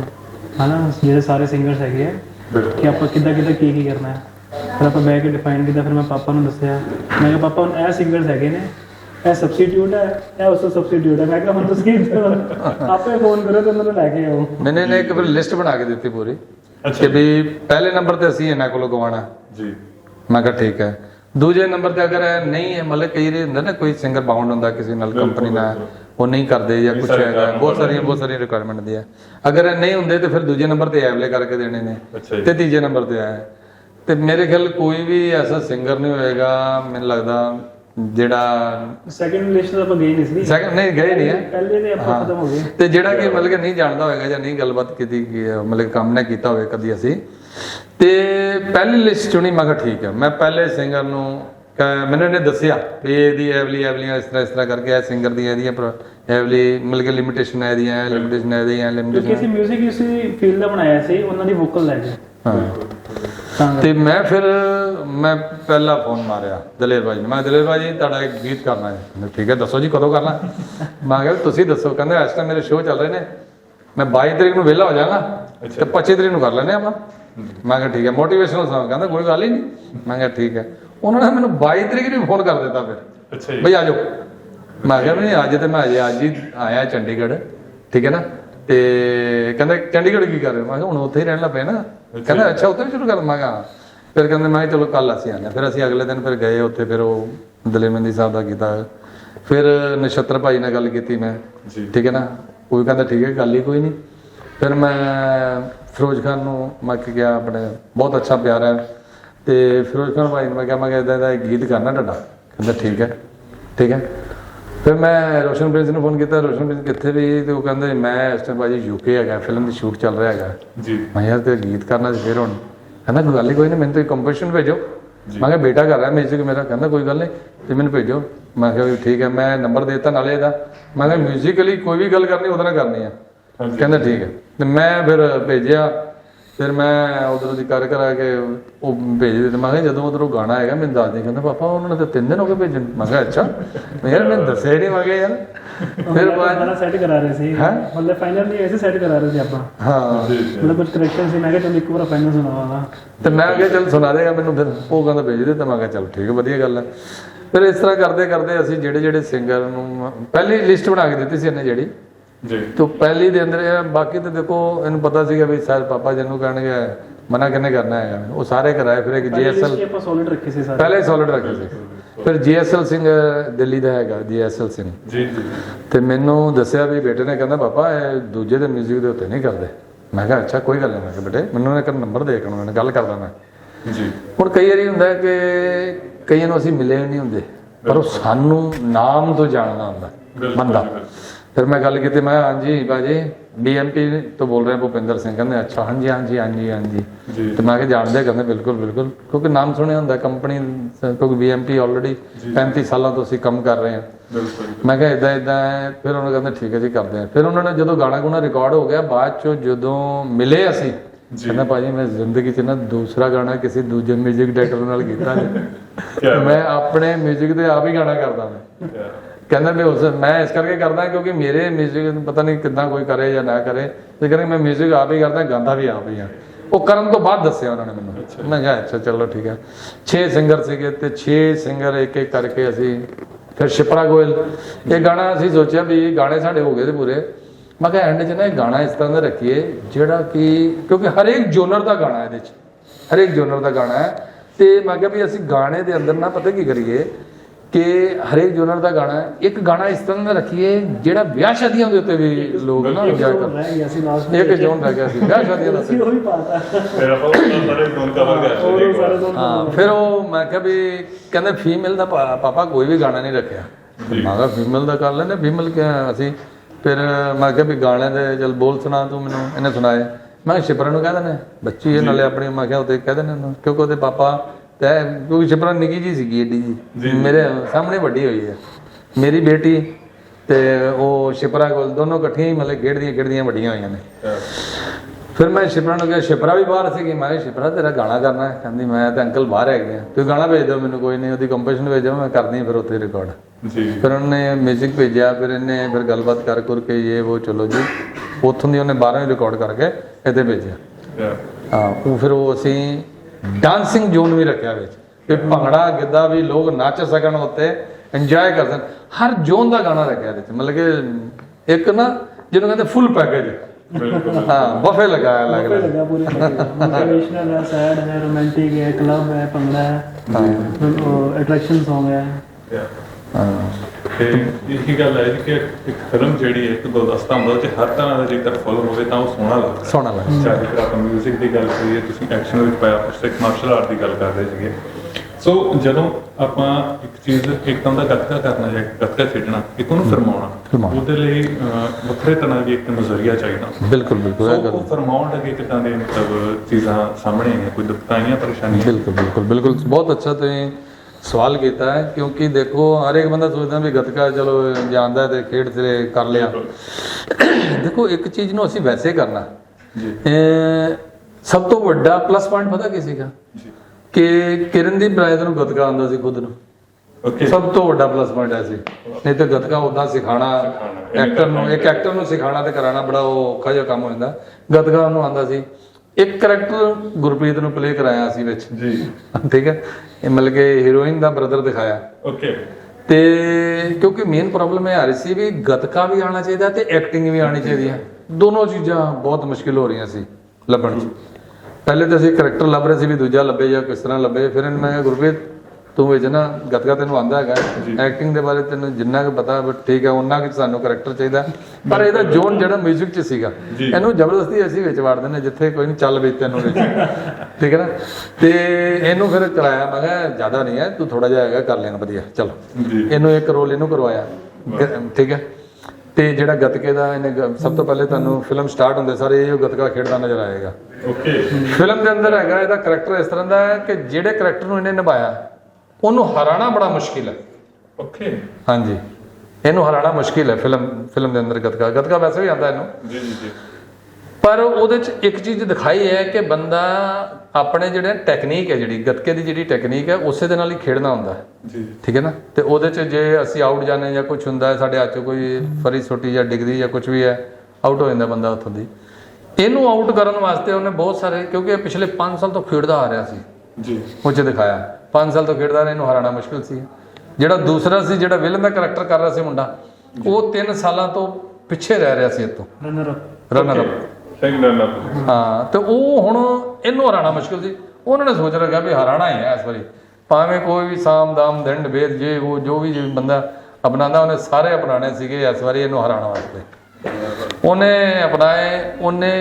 ਹਨਾ ਜਿਹੜੇ ਸਾਰੇ ਸਿੰਗਰਸ ਹੈਗੇ ਆ ਕਿ ਆਪਾਂ ਕਿੱਦਾਂ ਕਿੱਦਾਂ ਕੀ ਕੀ ਕਰਨਾ ਹੈ। ਫਿਰ ਆਪਾਂ ਬਹਿ ਕੇ ਡਿਫਾਈਨ ਕੀਤਾ ਫਿਰ ਮੈਂ ਪਾਪਾ ਨੂੰ ਦੱਸਿਆ। ਮੈਂ ਕਿਹਾ ਪਾਪਾ ਹੁਣ ਇਹ ਸਿੰਗਰਸ ਹੈਗੇ ਨੇ ਇਹ ਸਬਸਟੀਟਿਊਟ ਹੈ ਇਹ ਉਸ ਤੋਂ ਸਬਸਟੀਟਿਊਟ ਹੈ। ਮੈਂ ਕਿਹਾ ਹੁਣ ਤੁਸੀਂ ਆਪੇ ਫੋਨ ਕਰੋ ਤੇ ਮੈਨੂੰ ਲੈ ਕੇ ਆਓ। ਮੈਨੇ ਨੇ ਇੱਕ ਫਿਰ ਲਿਸਟ ਬਣਾ ਕੇ ਦਿੱਤੀ ਪੂਰੀ। ਅੱਛਾ। ਕਿ ਵੀ ਪਹਿਲੇ ਨੰਬਰ ਤੇ ਅਸੀਂ ਇਹਨਾਂ ਕੋਲੋਂ ਗਵਾਣਾ ਜੀ। ਮੈਂ ਕਿਹਾ ਠੀਕ ਹੈ। ਦੂਜੇ ਨੰਬਰ ਤੇ ਅਗਰ ਨਹੀਂ ਹੈ ਮਤਲਬ ਕਈ ਵਾਰੀ ਹੁੰਦਾ ਨਾ ਕੋਈ ਸਿੰਗਰ ਬਾਉਂਡ ਹੁੰਦਾ ਕਿਸੇ ਨਾਲ ਕੰਪਨੀ ਨਾਲ। ਉਹ ਨਹੀਂ ਕਰਦੇ ਜਾਂ ਕੁਝ ਹੈਗਾ ਬਹੁਤ ਸਾਰੀਆਂ ਬਹੁਤ ਸਾਰੀਆਂ ਰਿਕੁਆਇਰਮੈਂਟ ਦੀ ਹੈ ਅਗਰ ਨਹੀਂ ਹੁੰਦੇ ਤੇ ਫਿਰ ਦੂਜੇ ਨੰਬਰ ਤੇ ਐਵਲੇ ਕਰਕੇ ਦੇਣੇ ਨੇ। ਤੇ ਤੀਜੇ ਨੰਬਰ ਤੇ ਆਇਆ। ਤੇ ਮੇਰੇ ਖਿਆਲ ਕੋਈ ਵੀ ਐਸਾ ਸਿੰਗਰ ਨਹੀਂ ਹੋਏਗਾ ਮੈਨੂੰ ਲੱਗਦਾ ਜਿਹੜਾ ਸੈਕਿੰਡ ਲਿਸਟ ਦਾ ਆਪਾਂ ਗਏ ਨਹੀਂ ਸੀ ਸੈਕੰਡ ਨਹੀਂ ਗਏ ਨਹੀਂ ਹੈ ਪਹਿਲੇ ਦੇ ਆਪਾਂ ਖਤਮ ਹੋ ਗਏ। ਤੇ ਜਿਹੜਾ ਕਿ ਮਤਲਬ ਕਿ ਨਹੀਂ ਜਾਣਦਾ ਹੋਵੇਗਾ ਜਾਂ ਨਹੀਂ ਗੱਲਬਾਤ ਕੀਤੀ ਮਤਲਬ ਕੰਮ ਨਾ ਕੀਤਾ ਹੋਵੇ ਕਦੀ ਅਸੀਂ ਤੇ ਪਹਿਲੀ ਲਿਸਟ ਚੁਣੀ ਮੈਂ ਕਿਹਾ ਠੀਕ ਹੈ। ਮੈਂ ਪਹਿਲੇ ਸਿੰਗਰ ਨੂੰ ਕ- ਮੈਨੂੰ ਇਹਨੇ ਦੱਸਿਆ ਵੀ ਇਹਦੀ ਐਵਲੀ ਐਵਲੀਆਂ ਇਸ ਤਰ੍ਹਾਂ ਇਸ ਤਰ੍ਹਾਂ ਕਰਕੇ ਇਹ ਸਿੰਗਰ ਦੀਆਂ ਇਹਦੀਆਂ ਐਵਲੀ ਮਤਲਬ ਕਿ ਲਿਮਿਟੇਸ਼ਨ ਹੈ ਇਹਦੀਆਂ ਲਿਮਿਟੇਸ਼ਨ ਹੈ ਇਹਦੀਆਂ ਕਿਉਂਕਿ ਲਿਮਿਟੇਸ਼ਨ 뮤직 ਇਸੇ ਫੀਲਡ ਦਾ ਬਣਾਇਆ ਸੀ ਉਹਨਾਂ ਦੀ ਵੋਕਲ ਲੈ ਕੇ ਹਾਂ। ਤਾਂ ਮੈਂ ਫਿਰ ਮੈਂ ਪਹਿਲਾ ਫੋਨ ਮਾਰਿਆ ਦਲੇਰ ਭਾਜੀ ਨੂੰ। ਮੈਂ ਦਲੇਰ ਭਾਜੀ ਤੁਹਾਡਾ ਇੱਕ ਗੀਤ ਕਰਨਾ ਹੈ। ਠੀਕ ਹੈ ਦੱਸੋ ਜੀ ਕਦੋਂ ਕਰਨਾ? ਮੈਂ ਕਿਹਾ ਤੁਸੀਂ ਦੱਸੋ। ਕਹਿੰਦੇ ਇਸ ਟਾਈਮ ਮੇਰੇ ਸ਼ੋਅ ਚੱਲ ਰਹੇ ਨੇ। ਮੈਂ 22 ਤਰੀਕ ਨੂੰ ਵਿਹਲਾ ਹੋ ਜਾਣਾ ਤੇ 25 ਤਰੀਕ ਨੂੰ ਕਰ ਲੈਣੇ ਆਪਾਂ। ਮੈਂ ਕਿਹਾ ਠੀਕ ਹੈ ਮੋਟੀਵੇਸ਼ਨਲ Song ਕਹਿੰਦਾ ਕੋਈ ਗੱਲ ਹੀ ਨਹੀਂ। ਮੈਂ ਕਿਹਾ ਠੀਕ ਹੈ। ਉਹਨਾਂ ਨੇ ਮੈਨੂੰ 22 ਤਰੀਕ ਨੂੰ ਫੋਨ ਕਰ ਦਿੱਤਾ ਫਿਰ। ਅੱਛਾ ਜੀ। ਬਈ ਆ ਜਾਓ। ਮੈਂ ਕਿਹਾ ਨਹੀਂ ਅੱਜ ਤੇ ਮੈਂ ਅਜੇ ਅੱਜ ਹੀ ਆਇਆ ਚੰਡੀਗੜ੍ਹ ਠੀਕ ਹੈ ਨਾ? ਤੇ ਕਹਿੰਦਾ ਚੰਡੀਗੜ੍ਹ ਕੀ ਕਰ ਰਹੇ? ਮੈਂ ਕਿਹਾ ਹੁਣ ਉੱਥੇ ਹੀ ਰਹਿਣ ਲੱਗ ਪਏ ਨਾ। ਕਹਿੰਦਾ ਅੱਛਾ ਉੱਥੇ ਵੀ ਸ਼ੁਰੂ ਕਰ ਮੈਂ ਕਿਹਾ। ਫਿਰ ਕਹਿੰਦੇ ਮੈਂ ਚਲੋ ਕੱਲ ਅਸੀਂ ਹਾਂ। ਫਿਰ ਅਸੀਂ ਅਗਲੇ ਦਿਨ ਫਿਰ ਗਏ ਉੱਥੇ ਫਿਰ ਉਹ ਦਲੇਮੰਦੀ ਸਾਹਿਬ ਦਾ ਕੀਤਾ। ਫਿਰ ਨਛੱਤਰ ਭਾਈ ਨਾਲ ਗੱਲ ਕੀਤੀ ਮੈਂ। ਠੀਕ ਹੈ ਨਾ? ਉਹ ਕਹਿੰਦਾ ਠੀਕ ਹੈ ਗੱਲ ਹੀ ਕੋਈ ਨਹੀਂ। ਫਿਰ ਮੈਂ ਫਿਰੋਜ਼ ਖਾਨ ਨੂੰ ਮੈਂ ਕਿ ਗਿਆ ਆਪਣੇ ਬਹੁਤ ਅੱਛਾ ਪਿਆਰ ਹੈ ਤੇ ਫਿਰੋਜ਼ ਖਾਨ ਭਾਈ ਨੂੰ ਮੈਂ ਕਿਹਾ ਮੈਂ ਕਿਹਾ ਇਹਦਾ ਇੱਕ ਗੀਤ ਕਰਨਾ ਤੁਹਾਡਾ। ਕਹਿੰਦਾ ਠੀਕ ਹੈ ਠੀਕ ਹੈ। ਫਿਰ ਮੈਂ ਰੋਸ਼ਨ ਪ੍ਰਿੰਸ ਨੂੰ ਫੋਨ ਕੀਤਾ ਰੋਸ਼ਨ ਪ੍ਰਿੰਸ ਕਿੱਥੇ ਵੀ? ਤੇ ਉਹ ਕਹਿੰਦੇ ਮੈਂ ਇਸ ਟਾਈਮ ਭਾਜੀ ਯੂਕੇ ਹੈਗਾ ਫਿਲਮ ਦੀ ਸ਼ੂਟ ਚੱਲ ਰਿਹਾ ਹੈਗਾ। ਜੀ। ਮੈਂ ਯਾਰ ਤੇ ਗੀਤ ਕਰਨਾ ਸੀ ਫਿਰ ਹੁਣ। ਕਹਿੰਦਾ ਕੋਈ ਗੱਲ ਹੀ ਕੋਈ ਨਹੀਂ ਮੈਨੂੰ ਤੇ ਕੰਪੋਜੀਸ਼ਨ ਭੇਜੋ। ਮੈਂ ਕਿਹਾ ਬੇਟਾ ਕਰ ਰਿਹਾ ਮਿਊਜ਼ਿਕ ਮੇਰਾ। ਕਹਿੰਦਾ ਕੋਈ ਗੱਲ ਨਹੀਂ ਤੇ ਮੈਨੂੰ ਭੇਜੋ। ਮੈਂ ਕਿਹਾ ਵੀ ਠੀਕ ਹੈ ਮੈਂ ਨੰਬਰ ਦੇ ਦਿੱਤਾ ਨਾਲੇ ਇਹਦਾ। ਮੈਂ ਕਿਹਾ ਮਿਊਜ਼ੀਕਲੀ ਕੋਈ ਵੀ ਗੱਲ ਕਰਨੀ ਉਹਦੇ ਨਾਲ ਕਰਨੀ ਆ। ਕਹਿੰਦਾ ਠੀਕ ਹੈ। ਤੇ ਮੈਂ ਫਿਰ ਭੇਜਿਆ ਫਿਰ ਮੈਂ ਉਧਰੋਂ ਦੀ ਕਰ ਕਰਾ ਕੇ ਉਹ ਭੇਜ ਦਿੱਤਾ। ਮੈਂ ਕਿਹਾ ਜਦੋਂ ਉਧਰੋਂ ਗਾਣਾ ਆਏਗਾ ਮੈਨੂੰ ਦੱਸ ਦੇ। ਕਹਿੰਦਾ ਪਾਪਾ ਉਹਨਾਂ ਨੇ ਤਾਂ ਤਿੰਨ ਦਿਨ ਹੋ ਗਏ ਭੇਜਣ। ਮੈਂ ਕਿਹਾ ਅੱਛਾ। ਮੈਂ ਯਾਰ ਮੈਨੂੰ ਦੱਸਿਆ ਨਹੀਂ। ਮੈਂ ਕਿਹਾ ਯਾਰ ਫਿਰ ਬਾਅਦ ਬੜਾ ਸੈੱਟ ਕਰਾ ਰਹੇ ਸੀ? ਮਤਲਬ ਫਾਈਨਲ ਨਹੀਂ ਐਸੇ ਸੈੱਟ ਕਰਾ ਰਹੇ ਸੀ ਆਪਾਂ। ਹਾਂ। ਮਤਲਬ ਕੁਝ ਕਰੈਕਸ਼ਨ ਸੀ। ਮੈਂ ਕਿਹਾ ਚਲ ਇੱਕ ਵਾਰ ਫਾਈਨਲ ਸੁਣਾਵਾਂਗਾ ਤੇ ਮੈਂ ਕਿਹਾ ਚੱਲ ਸੁਣਾ ਦੇਗਾ ਮੈਨੂੰ। ਫਿਰ ਉਹ ਕਹਿੰਦਾ ਭੇਜ ਦੇ। ਤੇ ਮੈਂ ਕਿਹਾ ਚੱਲ ਠੀਕ ਵਧੀਆ ਗੱਲ ਹੈ। ਫਿਰ ਇਸ ਤਰ੍ਹਾਂ ਕਰਦੇ ਕਰਦੇ ਅਸੀਂ ਜਿਹੜੇ ਜਿਹੜੇ ਸਿੰਗਰ ਨੂੰ ਪਹਿਲੀ ਲਿਸਟ ਬਣਾ ਕੇ ਦਿੱਤੀ ਸੀ ਇਹਨੇ ਜਿਹੜੀ। ਜੀ। ਤੋਂ ਪਹਿਲੀ ਦੇ ਅੰਦਰ ਇਹ ਬਾਕੀ ਤੇ ਦੇਖੋ ਇਹਨੂੰ ਪਤਾ ਸੀਗਾ ਵੀ ਸਾਰੇ ਪਾਪਾ ਜਿਹਨੂੰ ਕਹਿਣਗੇ ਮਨਾ ਕਿੰਨੇ ਕਰਨਾ ਹੈਗਾ। ਉਹ ਸਾਰੇ ਕਰਾਏ ਫਿਰ ਇੱਕ ਜੀਐਸਐਲ ਲਿਸਟ ਆਪਾਂ ਸੋਲਿਡ ਰੱਖੀ ਸੀ ਸਾਰੇ। ਪਹਿਲੇ ਸੋਲਿਡ ਰੱਖੇ ਸੀ। ਫਿਰ ਜੀਐਸਐਲ ਸਿੰਘ ਦਿੱਲੀ ਦਾ ਹੈਗਾ ਜੀਐਸਐਲ ਸਿੰਘ। ਜੀ ਜੀ। ਤੇ ਮੈਨੂੰ ਦੱਸਿਆ ਵੀ ਬੇਟੇ ਨੇ ਕਹਿੰਦਾ ਪਾਪਾ ਇਹ ਦੂਜੇ ਦੇ 뮤직 ਦੇ ਉੱਤੇ ਨਹੀਂ ਕਰਦੇ। ਮੈਂ ਕਿਹਾ ਅੱਛਾ ਕੋਈ ਗੱਲ ਨਹੀਂ ਮੈਂ ਕਿਹਾ ਬੇਟੇ ਮੈਨੂੰ ਇੱਕ ਨੰਬਰ ਦੇ ਕੇ ਉਹਨਾਂ ਗੱਲ ਕਰਦਾ ਮੈਂ। ਜੀ। ਹੁਣ ਕਈ ਵਾਰੀ ਹੁੰਦਾ ਹੈ ਕਿ ਕਈਆਂ ਨੂੰ ਅਸੀਂ ਮਿਲੇ ਨਹੀਂ ਹੁੰਦੇ ਪਰ ਉਹ ਸਾਨੂੰ ਨਾਮ ਤੋਂ ਜਾਣਦਾ ਹੁੰਦਾ ਬੰਦਾ। ਫਿਰ ਮੈਂ ਗੱਲ ਕੀਤੀ ਮੈਂ ਕਿਹਾ, ਹਾਂਜੀ ਬਾਜੀ ਬੀਐਮਪੀ ਤੋਂ ਬੋਲ ਰਹੇ ਭੁਪਿੰਦਰ ਸਿੰਘ ਕਹਿੰਦੇ ਅੱਛਾ ਹਾਂਜੀ ਹਾਂਜੀ ਹਾਂਜੀ ਹਾਂਜੀ ਜੀ ਤੇ ਮੈਂ ਕਿਹਾ ਜਾਣਦੇ ਕਹਿੰਦੇ ਬਿਲਕੁਲ ਬਿਲਕੁਲ ਕਿਉਂਕਿ ਨਾਮ ਸੁਣਿਆ ਹੁੰਦਾ ਕੰਪਨੀ ਕਿਉਂਕਿ ਬੀਐਮਪੀ ਆਲਰੇਡੀ 35 ਸਾਲਾਂ ਤੋਂ ਅਸੀਂ ਕੰਮ ਕਰ ਰਹੇ ਹਾਂ ਬਿਲਕੁਲ ਮੈਂ ਕਿਹਾ ਇਦਾਂ ਇਦਾਂ ਹੈ ਫਿਰ ਉਹਨਾਂ ਕਹਿੰਦੇ ਠੀਕ ਹੈ ਜੀ ਕਰਦੇ ਆ ਫਿਰ ਉਹਨਾਂ ਨੇ ਜਦੋਂ ਗਾਣਾ ਗੁਣਾ ਰਿਕਾਰਡ ਹੋ ਗਿਆ ਬਾਅਦ ਚੋਂ ਜਦੋਂ ਮਿਲੇ ਅਸੀਂ ਜੀ। ਕਹਿੰਦਾ ਭਾਜੀ ਮੈਂ ਜ਼ਿੰਦਗੀ 'ਚ ਨਾ ਦੂਸਰਾ ਗਾਣਾ ਕਿਸੇ ਦੂਜੇ 뮤직 ਡਾਇਰੈਕਟਰ ਨਾਲ ਕੀਤਾ ਨਹੀਂ ਕਿਆ ਮੈਂ ਆਪਣੇ 뮤직 ਤੇ ਆਪ ਹੀ ਗਾਣਾ ਕਰਦਾ ਮੈਂ ਕਿਆ ਕਹਿੰਦਾ ਵੀ ਉਸ ਮੈਂ ਇਸ ਕਰਕੇ ਕਰਦਾ ਕਿਉਂਕਿ ਮੇਰੇ 뮤직 ਨੂੰ ਪਤਾ ਨਹੀਂ ਕਿੱਦਾਂ ਕੋਈ ਕਰੇ ਜਾਂ ਨਾ ਕਰੇ ਤੇ ਕਹਿੰਦੇ ਮੈਂ 뮤직 ਆਪ ਹੀ ਕਰਦਾ ਗਾਉਂਦਾ ਵੀ ਆਪ ਹੀ ਆ ਉਹ ਕਰਨ ਤੋਂ ਬਾਅਦ ਦੱਸਿਆ ਉਹਨਾਂ ਨੇ ਮੈਨੂੰ ਮੈਂ ਕਿਹਾ ਅੱਛਾ ਚਲੋ ਠੀਕ ਹੈ 6 ਸਿੰਗਰ ਸੀਗੇ ਤੇ 6 ਸਿੰਗਰ ਇੱਕ ਇੱਕ ਕਰਕੇ ਅਸੀਂ ਫਿਰ ਸ਼ਿਪਰਾ ਗੋਇਲ ਇਹ ਗਾਣਾ ਅਸੀਂ ਸੋਚਿਆ ਵੀ ਇਹ ਗਾਣੇ ਸਾਡੇ ਹੋ ਗਏ ਤੇ ਪੂਰੇ ਮੈਂ ਕਿਹਾ ਐਂਡ 'ਚ ਨਾ ਇਹ ਗਾਣਾ ਇਸ ਤਰ੍ਹਾਂ ਦਾ ਰੱਖੀਏ ਜਿਹੜਾ ਕਿ ਕਿਉਂਕਿ ਹਰੇਕ ਜੋਨਰ ਦਾ ਗਾਣਾ ਇਹਦੇ 'ਚ ਹਰੇਕ ਜੋਨਰ ਦਾ ਗਾਣਾ ਹੈ ਤੇ ਮੈਂ ਕਿਹਾ ਵੀ ਅਸੀਂ ਗਾਣੇ ਦੇ ਅੰਦਰ ਨਾ ਪਤਾ ਕੀ ਕਰੀਏ ਕਿ ਹਰੇਕ ਜੋਨਰ ਦਾ ਗਾਣਾ ਹੈ। ਇੱਕ ਗਾਣਾ ਇਸ ਤਰ੍ਹਾਂ ਦਾ ਰੱਖੀਏ ਜਿਹੜਾ ਵਿਆਹ ਸ਼ਾਦੀਆਂ ਦੇ ਉੱਤੇ ਵੀ ਲੋਕ ਨਾ ਇੰਜੋਏ ਸੀ ਲਾਸਟ ਇੱਕ ਜੋਨ ਰਹਿ ਗਿਆ ਸੀ ਵਿਆਹ ਸ਼ਾਦੀਆਂ ਦਾ ਅਸੀਂ ਉਹ ਵੀ ਪਾਤਾ ਫਿਰ ਆਪਾਂ ਉਹ ਸਾਰੇ ਦੋਨ ਕਵਰ ਕਰ ਸਾਰੇ ਹਾਂ ਫਿਰ ਉਹ ਮੈਂ ਕਿਹਾ ਵੀ ਕਹਿੰਦੇ ਫੀਮੇਲ ਦਾ ਪਾਪਾ ਕੋਈ ਵੀ ਗਾਣਾ ਨਹੀਂ ਰੱਖਿਆ। ਮੈਂ ਕਿਹਾ ਫੀਮੇਲ ਦਾ ਕਰ ਲੈਂਦੇ ਫੀਮੇਲ ਕਿਆ ਅਸੀਂ? ਫਿਰ ਮੈਂ ਕਿਹਾ ਵੀ ਗਾਣੇ ਦੇ ਚਲ ਬੋਲ ਸੁਣਾ ਤੂੰ ਮੈਨੂੰ ਇਹਨੇ ਸੁਣਾਏ। ਮੈਂ ਕਿਹਾ ਸ਼ਿਪਰਾ ਨੂੰ ਕਹਿ ਦਿੰਦੇ ਬੱਚੀ ਇਹ ਨਾਲੇ ਆਪਣੀ ਮੈਂ ਕਿਹਾ ਉਹਦੇ ਕਹਿ ਦਿੰਦੇ ਕਿਉਂਕਿ ਉਹਦੇ ਪਾਪਾ ਤੇ ਕਿਉਂਕਿ ਸ਼ਿਪਰਾ ਨਿੱਕੀ ਜੀ ਸੀਗੀ ਏਡੀ ਜੀ। ਮੇਰੇ ਸਾਹਮਣੇ ਵੱਡੀ ਹੋਈ ਹੈ ਮੇਰੀ ਬੇਟੀ ਤੇ ਉਹ ਸ਼ਿਪਰਾ ਕੋਲ ਦੋਨੋਂ ਇਕੱਠੀਆਂ ਹੀ ਮਤਲਬ ਖੇਡਦੀਆਂ ਖੇਡਦੀਆਂ ਵੱਡੀਆਂ ਹੋਈਆਂ ਨੇ। ਫਿਰ ਮੈਂ ਸ਼ਿਪਰਾ ਨੂੰ ਕਿਹਾ ਸ਼ਿਪਰਾ ਵੀ ਬਾਹਰ ਸੀਗੀ? ਮੈਂ ਸ਼ਿਪਰਾ ਤੇਰਾ ਗਾਣਾ ਕਰਨਾ ਹੈ। ਕਹਿੰਦੀ ਮੈਂ ਤਾਂ ਅੰਕਲ ਬਾਹਰ ਹੈਗੇ ਆ। ਤੂੰ ਗਾਣਾ ਭੇਜ ਦਿਓ ਮੈਨੂੰ ਕੋਈ ਨਹੀਂ ਉਹਦੀ ਕੰਪੋਜੀਸ਼ਨ ਭੇਜੋ ਮੈਂ ਕਰਦੀ ਫਿਰ ਉੱਥੇ ਰਿਕਾਰਡ ਜੀ। ਫਿਰ ਉਹਨੇ 뮤직 ਭੇਜਿਆ ਫਿਰ ਇਹਨੇ ਫਿਰ ਗੱਲਬਾਤ ਕਰ ਕਰ ਕੇ ਇਹ ਉਹ ਚਲੋ ਜੀ। ਉੱਥੋਂ ਦੀ ਉਹਨੇ 12 ਰਿਕਾਰਡ ਕਰਕੇ ਇੱਥੇ ਭੇਜਿਆ। ਹਾਂ ਉਹ ਫਿਰ ਉਹ ਅਸੀਂ ਡਾਂਸਿੰਗ ਜ਼ੋਨ ਵੀ ਰੱਖਿਆ ਵਿੱਚ। ਕਿ ਭੰਗੜਾ ਗਿੱਧਾ ਵੀ ਲੋਕ ਨੱਚ ਸਕਣ ਉੱਤੇ ਇੰਜੋਏ ਕਰ ਸਕਣ। ਹਰ ਜ਼ੋਨ ਦਾ ਗਾਣਾ ਰੱਖਿਆ ਵਿੱਚ। ਮਤਲਬ ਕਿ ਇੱਕ ਨਾ ਜਿਹਨੂੰ ਕਹਿੰਦੇ ਫੁੱਲ ਪੈਕੇਜ ਹਾਂ ਬਫੇ ਲਗਾਇਆ ਲੱਗ ਕੋਈ ਲੱਗਾ ਪੂਰੀ ਮੋਟੀਵੇਸ਼ਨਲ ਹੈ ਸੈਡ ਹੈ ਰੋਮਾਂਟਿਕ ਹੈ ਕਲਬ ਹੈ ਭੰਗੜਾ ਹੈ। ਉਹ ਅਟਰੈਕਸ਼ਨ Song ਹੈ। ਹਾਂ। ਤੇ ਇਹੀ ਗੱਲ ਹੈ ਕਿ ਇੱਕ ਫਿਲਮ ਜਿਹੜੀ ਹੈ ਇੱਕ ਗੁਲਦਸਤਾ ਹੁੰਦਾ ਤੇ ਹਰ ਤਰ੍ਹਾਂ ਦਾ ਜੇਕਰ ਫੁੱਲ ਹੋਵੇ ਤਾਂ ਉਹ ਸੋਹਣਾ ਲੱਗਦਾ। ਸੋਹਣਾ ਲੱਗਦਾ। ਚਾਹੇ ਫਿਰ ਆਪਾਂ 뮤직 ਦੀ ਗੱਲ ਕਰੀਏ ਤੁਸੀਂ ਐਕਸ਼ਨ ਵਿੱਚ ਪਾਇਆ ਉਸ ਇੱਕ ਮਾਰਸ਼ਲ ਆਰਟ ਦੀ ਗੱਲ ਕਰਦੇ ਸੀਗੇ। ਸੋ ਜਦੋਂ ਆਪਾਂ ਇੱਕ ਚੀਜ਼ ਇੱਕ ਤਾਂ ਦਾ ਗੱਤਕਾ ਕਰਨਾ ਜਾਂ ਗੱਤਕਾ ਖੇਡਣਾ ਇੱਕ ਉਹਨੂੰ ਫਰਮਾਉਣਾ। ਉਹਦੇ ਲਈ ਵੱਖਰੇ ਤਰ੍ਹਾਂ ਦੀ ਇੱਕ ਨਜ਼ਰੀਆ ਚਾਹੀਦਾ। ਬਿਲਕੁਲ ਬਿਲਕੁਲ ਉਹ ਫਰਮਾਉਣ ਲੱਗੇ ਕਿਦਾਂ ਦੇ ਮਤਲਬ ਚੀਜ਼ਾਂ ਸਾਹਮਣੇ ਆਈਆਂ ਕੋਈ ਦਿੱਕਤਾਂ ਆਈਆਂ ਪਰੇਸ਼ਾਨੀਆਂ? ਬਿਲਕੁਲ ਬਿਲਕੁਲ ਬਿਲਕੁਲ। ਬਹੁਤ ਅੱਛਾ ਤੁਸੀਂ ਸਵਾਲ ਕੀਤਾ ਹੈ ਕਿਉਂਕਿ ਦੇਖੋ ਹਰ ਇੱਕ ਬੰਦਾ ਸੋਚਦਾ ਵੀ ਗੱਤਕਾ ਚਲੋ ਜਾਣਦਾ ਤੇ ਖੇਡ ਤੇ ਕਰ ਲਿਆ। ਦੇਖੋ ਇੱਕ ਚੀਜ਼ ਨੂੰ ਅਸੀਂ ਵੈਸੇ ਕਰਨਾ। ਜੀ। ਸਭ ਤੋਂ ਵੱਡਾ ਪਲੱਸ ਪੁਆਇੰਟ ਪਤਾ ਕੀ ਸੀਗਾ? ਜੀ। ਕਿ ਕਿਰਨਦੀਪ ਰਾਏ ਨੂੰ ਗੱਤਕਾ ਆਉਂਦਾ ਸੀ ਖੁਦ ਨੂੰ। ਓਕੇ ਸਭ ਤੋਂ ਵੱਡਾ ਪਲੱਸ ਪੁਆਇੰਟ ਹੈ ਸੀ। ਨਹੀਂ ਤਾਂ ਗੱਤਕਾ ਉਦਾਂ ਸਿਖਾਣਾ। ਐਕਟਰ ਨੂੰ ਇੱਕ ਐਕਟਰ ਨੂੰ ਸਿਖਾਣਾ ਤੇ ਕਰਾਣਾ ਬੜਾ ਉਹ ਔਖਾ ਜਿਹਾ ਕੰਮ ਹੋ ਜਾਂਦਾ। ਗੱਤਕਾ ਉਹਨੂੰ ਆਉਂਦਾ ਸੀ। ਇੱਕ ਕਰੈਕਟਰ ਗੁਰਪ੍ਰੀਤ ਨੂੰ ਪਲੇ ਕਰਾਇਆ ਸੀ ਵਿੱਚ। ਜੀ। ਠੀਕ ਹੈ? ਇਹ ਮਤਲਬ ਕਿ ਹੀਰੋਇਨ ਦਾ ਬ੍ਰਦਰ ਦਿਖਾਇਆ। ਓਕੇ ਤੇ ਕਿਉਂਕਿ ਮੇਨ ਪ੍ਰੋਬਲਮ ਇਹ ਆ ਰਹੀ ਸੀ ਵੀ ਗਤਕਾ ਵੀ ਆਉਣਾ ਚਾਹੀਦਾ ਤੇ ਐਕਟਿੰਗ ਵੀ ਆਉਣੀ ਚਾਹੀਦੀ ਹੈ ਦੋਨੋਂ ਚੀਜ਼ਾਂ ਬਹੁਤ ਮੁਸ਼ਕਿਲ ਹੋ ਰਹੀਆਂ ਸੀ ਲੱਭਣ 'ਚ। ਪਹਿਲੇ ਤਾਂ ਅਸੀਂ ਕਰੈਕਟਰ ਲੱਭ ਰਹੇ ਸੀ ਵੀ ਦੂਜਾ ਲੱਭੇ ਜਾਂ ਕਿਸ ਤਰ੍ਹਾਂ ਲੱਭੇ ਫਿਰ ਇਹਨੂੰ ਮੈਂ ਗੁਰਪ੍ਰੀਤ ਤੂੰ ਵਿੱਚ ਨਾ ਗਤਕਾ ਤੈਨੂੰ ਆਂਦਾ ਹੈਗਾ ਐਕਟਿੰਗ ਦੇ ਬਾਰੇ ਤੈਨੂੰ ਜਿੰਨਾ ਕੁ ਪਤਾ ਬਟ ਠੀਕ ਹੈ ਉਹਨਾਂ ਕੁ ਸਾਨੂੰ ਕਰੈਕਟਰ ਚਾਹੀਦਾ। ਪਰ ਇਹਦਾ ਜੋਨ ਜਿਹੜਾ 뮤직 'ਚ ਸੀਗਾ। ਇਹਨੂੰ ਜ਼ਬਰਦਸਤੀ ਅਸੀਂ ਵਿੱਚ ਵਾੜ ਦਿੰਦੇ ਜਿੱਥੇ ਕੋਈ ਨਹੀਂ ਚੱਲ ਵਿੱਚ ਤੈਨੂੰ ਵਿੱਚ। ਠੀਕ ਹੈ ਨਾ? ਤੇ ਇਹਨੂੰ ਫਿਰ ਕਰਾਇਆ ਮੈਂ ਕਿਹਾ ਜ਼ਿਆਦਾ ਨਹੀਂ ਹੈ ਤੂੰ ਥੋੜਾ ਜਿਹਾ ਹੈਗਾ ਕਰ ਲੈਣਾ ਵਧੀਆ ਚਲੋ। ਇਹਨੂੰ ਇੱਕ ਰੋਲ ਇਹਨੂੰ ਕਰਵਾਇਆ। ਠੀਕ ਹੈ? ਤੇ ਜਿਹੜਾ ਗੱਤਕੇ ਦਾ ਇਹਨੇ ਸਭ ਤੋਂ ਪਹਿਲੇ ਤੁਹਾਨੂੰ ਫਿਲਮ ਸਟਾਰਟ ਹੁੰਦੇ ਸਾਰੇ ਇਹ ਗੱਤਕਾ ਖੇਡਦਾ ਨਜ਼ਰ ਆਏਗਾ। ਓਕੇ। ਫਿਲਮ ਦੇ ਅੰਦਰ ਹੈਗਾ ਇਹਦਾ ਕਰੈਕਟਰ ਇਸ ਤਰ੍ਹਾਂ ਦਾ ਹੈ ਕਿ ਜਿਹੜੇ ਕਰੈਕਟਰ ਨੂੰ ਇਹਨੇ ਨਿਭਾਇਆ ਉਹਨੂੰ ਹਰਾਣਾ ਬੜਾ ਮੁਸ਼ਕਿਲ ਹੈ। ਓਕੇ ਹਾਂਜੀ। ਇਹਨੂੰ ਹਰਾਣਾ ਮੁਸ਼ਕਿਲ ਹੈ ਫਿਲਮ ਫਿਲਮ ਦੇ ਅੰਦਰ ਗੱਤਕਾ। ਗੱਤਕਾ ਵੈਸੇ ਵੀ ਆਉਂਦਾ ਇਹਨੂੰ। ਜੀ ਜੀ ਜੀ। ਪਰ ਉਹਦੇ ਚ ਇੱਕ ਚੀਜ਼ ਦਿਖਾਈ ਹੈ ਕਿ ਬੰਦਾ ਆਪਣੇ ਜਿਹੜੇ ਟੈਕਨੀਕ ਹੈ ਜਿਹੜੀ ਗੱਤਕੇ ਦੀ ਜਿਹੜੀ ਟੈਕਨੀਕ ਹੈ ਉਸੇ ਦੇ ਨਾਲ ਹੀ ਖੇਡਣਾ ਹੁੰਦਾ ਹੈ। ਜੀ। ਠੀਕ ਹੈ ਨਾ? ਤੇ ਉਹਦੇ ਚ ਜੇ ਅਸੀਂ ਆਊਟ ਜਾਣੇ ਜਾਂ ਕੁਝ ਹੁੰਦਾ ਹੈ ਸਾਡੇ ਹੱਥ 'ਚ ਕੋਈ ਫਰੀ ਛੋਟੀ ਜਾਂ ਡਿੱਗਦੀ ਜਾਂ ਕੁਝ ਵੀ ਹੈ ਆਊਟ ਹੋ ਜਾਂਦਾ ਬੰਦਾ ਉੱਥੋਂ ਦੀ। ਇਹਨੂੰ ਆਊਟ ਕਰਨ ਵਾਸਤੇ ਉਹਨੇ ਬਹੁਤ ਸਾਰੇ ਕਿਉਂਕਿ ਪਿਛਲੇ 5 ਸਾਲ ਤੋਂ ਖੇਡਦਾ ਆ ਰਿਹਾ ਸੀ। ਜੀ। ਉਹ 'ਚ ਦਿਖਾਇਆ। 5 ਸਾਲ ਤੋਂ ਖੇਡਦਾ ਰਿਹਾ ਇਹਨੂੰ ਹਰਾਣਾ ਮੁਸ਼ਕਿਲ ਸੀ। ਜਿਹੜਾ ਦੂਸਰਾ ਸੀ ਜਿਹੜਾ ਵਿਲਨ ਦਾ ਕਰੈਕਟਰ ਕਰ ਰਿਹਾ ਸੀ ਮੁੰਡਾ ਉਹ 3 ਸਾਲਾਂ ਤੋਂ ਪਿੱਛੇ ਰਹਿ ਰਿਹਾ ਸੀ ਇਤੋਂ runner runner up thank you ਹਾਂ ਤੇ ਉਹ ਹੁਣ ਇਹਨੂੰ ਹਰਾਣਾ ਮੁਸ਼ਕਿਲ ਸੀ। ਉਹਨਾਂ ਨੇ ਸੋਚ ਰੱਖਿਆ ਵੀ ਹਰਾਣਾ ਹੀ ਹੈ ਇਸ ਵਾਰੀ। ਭਾਵੇਂ ਕੋਈ ਵੀ ਸਾਮ ਦਾਮ ਦੰਡ ਭੇਦ ਜੇ ਉਹ ਜੋ ਵੀ ਬੰਦਾ ਅਪਣਾਉਂਦਾ ਉਹਨੇ ਸਾਰੇ ਅਪਣਾਣੇ ਸੀਗੇ ਇਸ ਵਾਰੀ ਇਹਨੂੰ ਹਰਾਉਣ ਵਾਸਤੇ। ਉਹਨੇ ਅਪਣਾਏ ਉਹਨੇ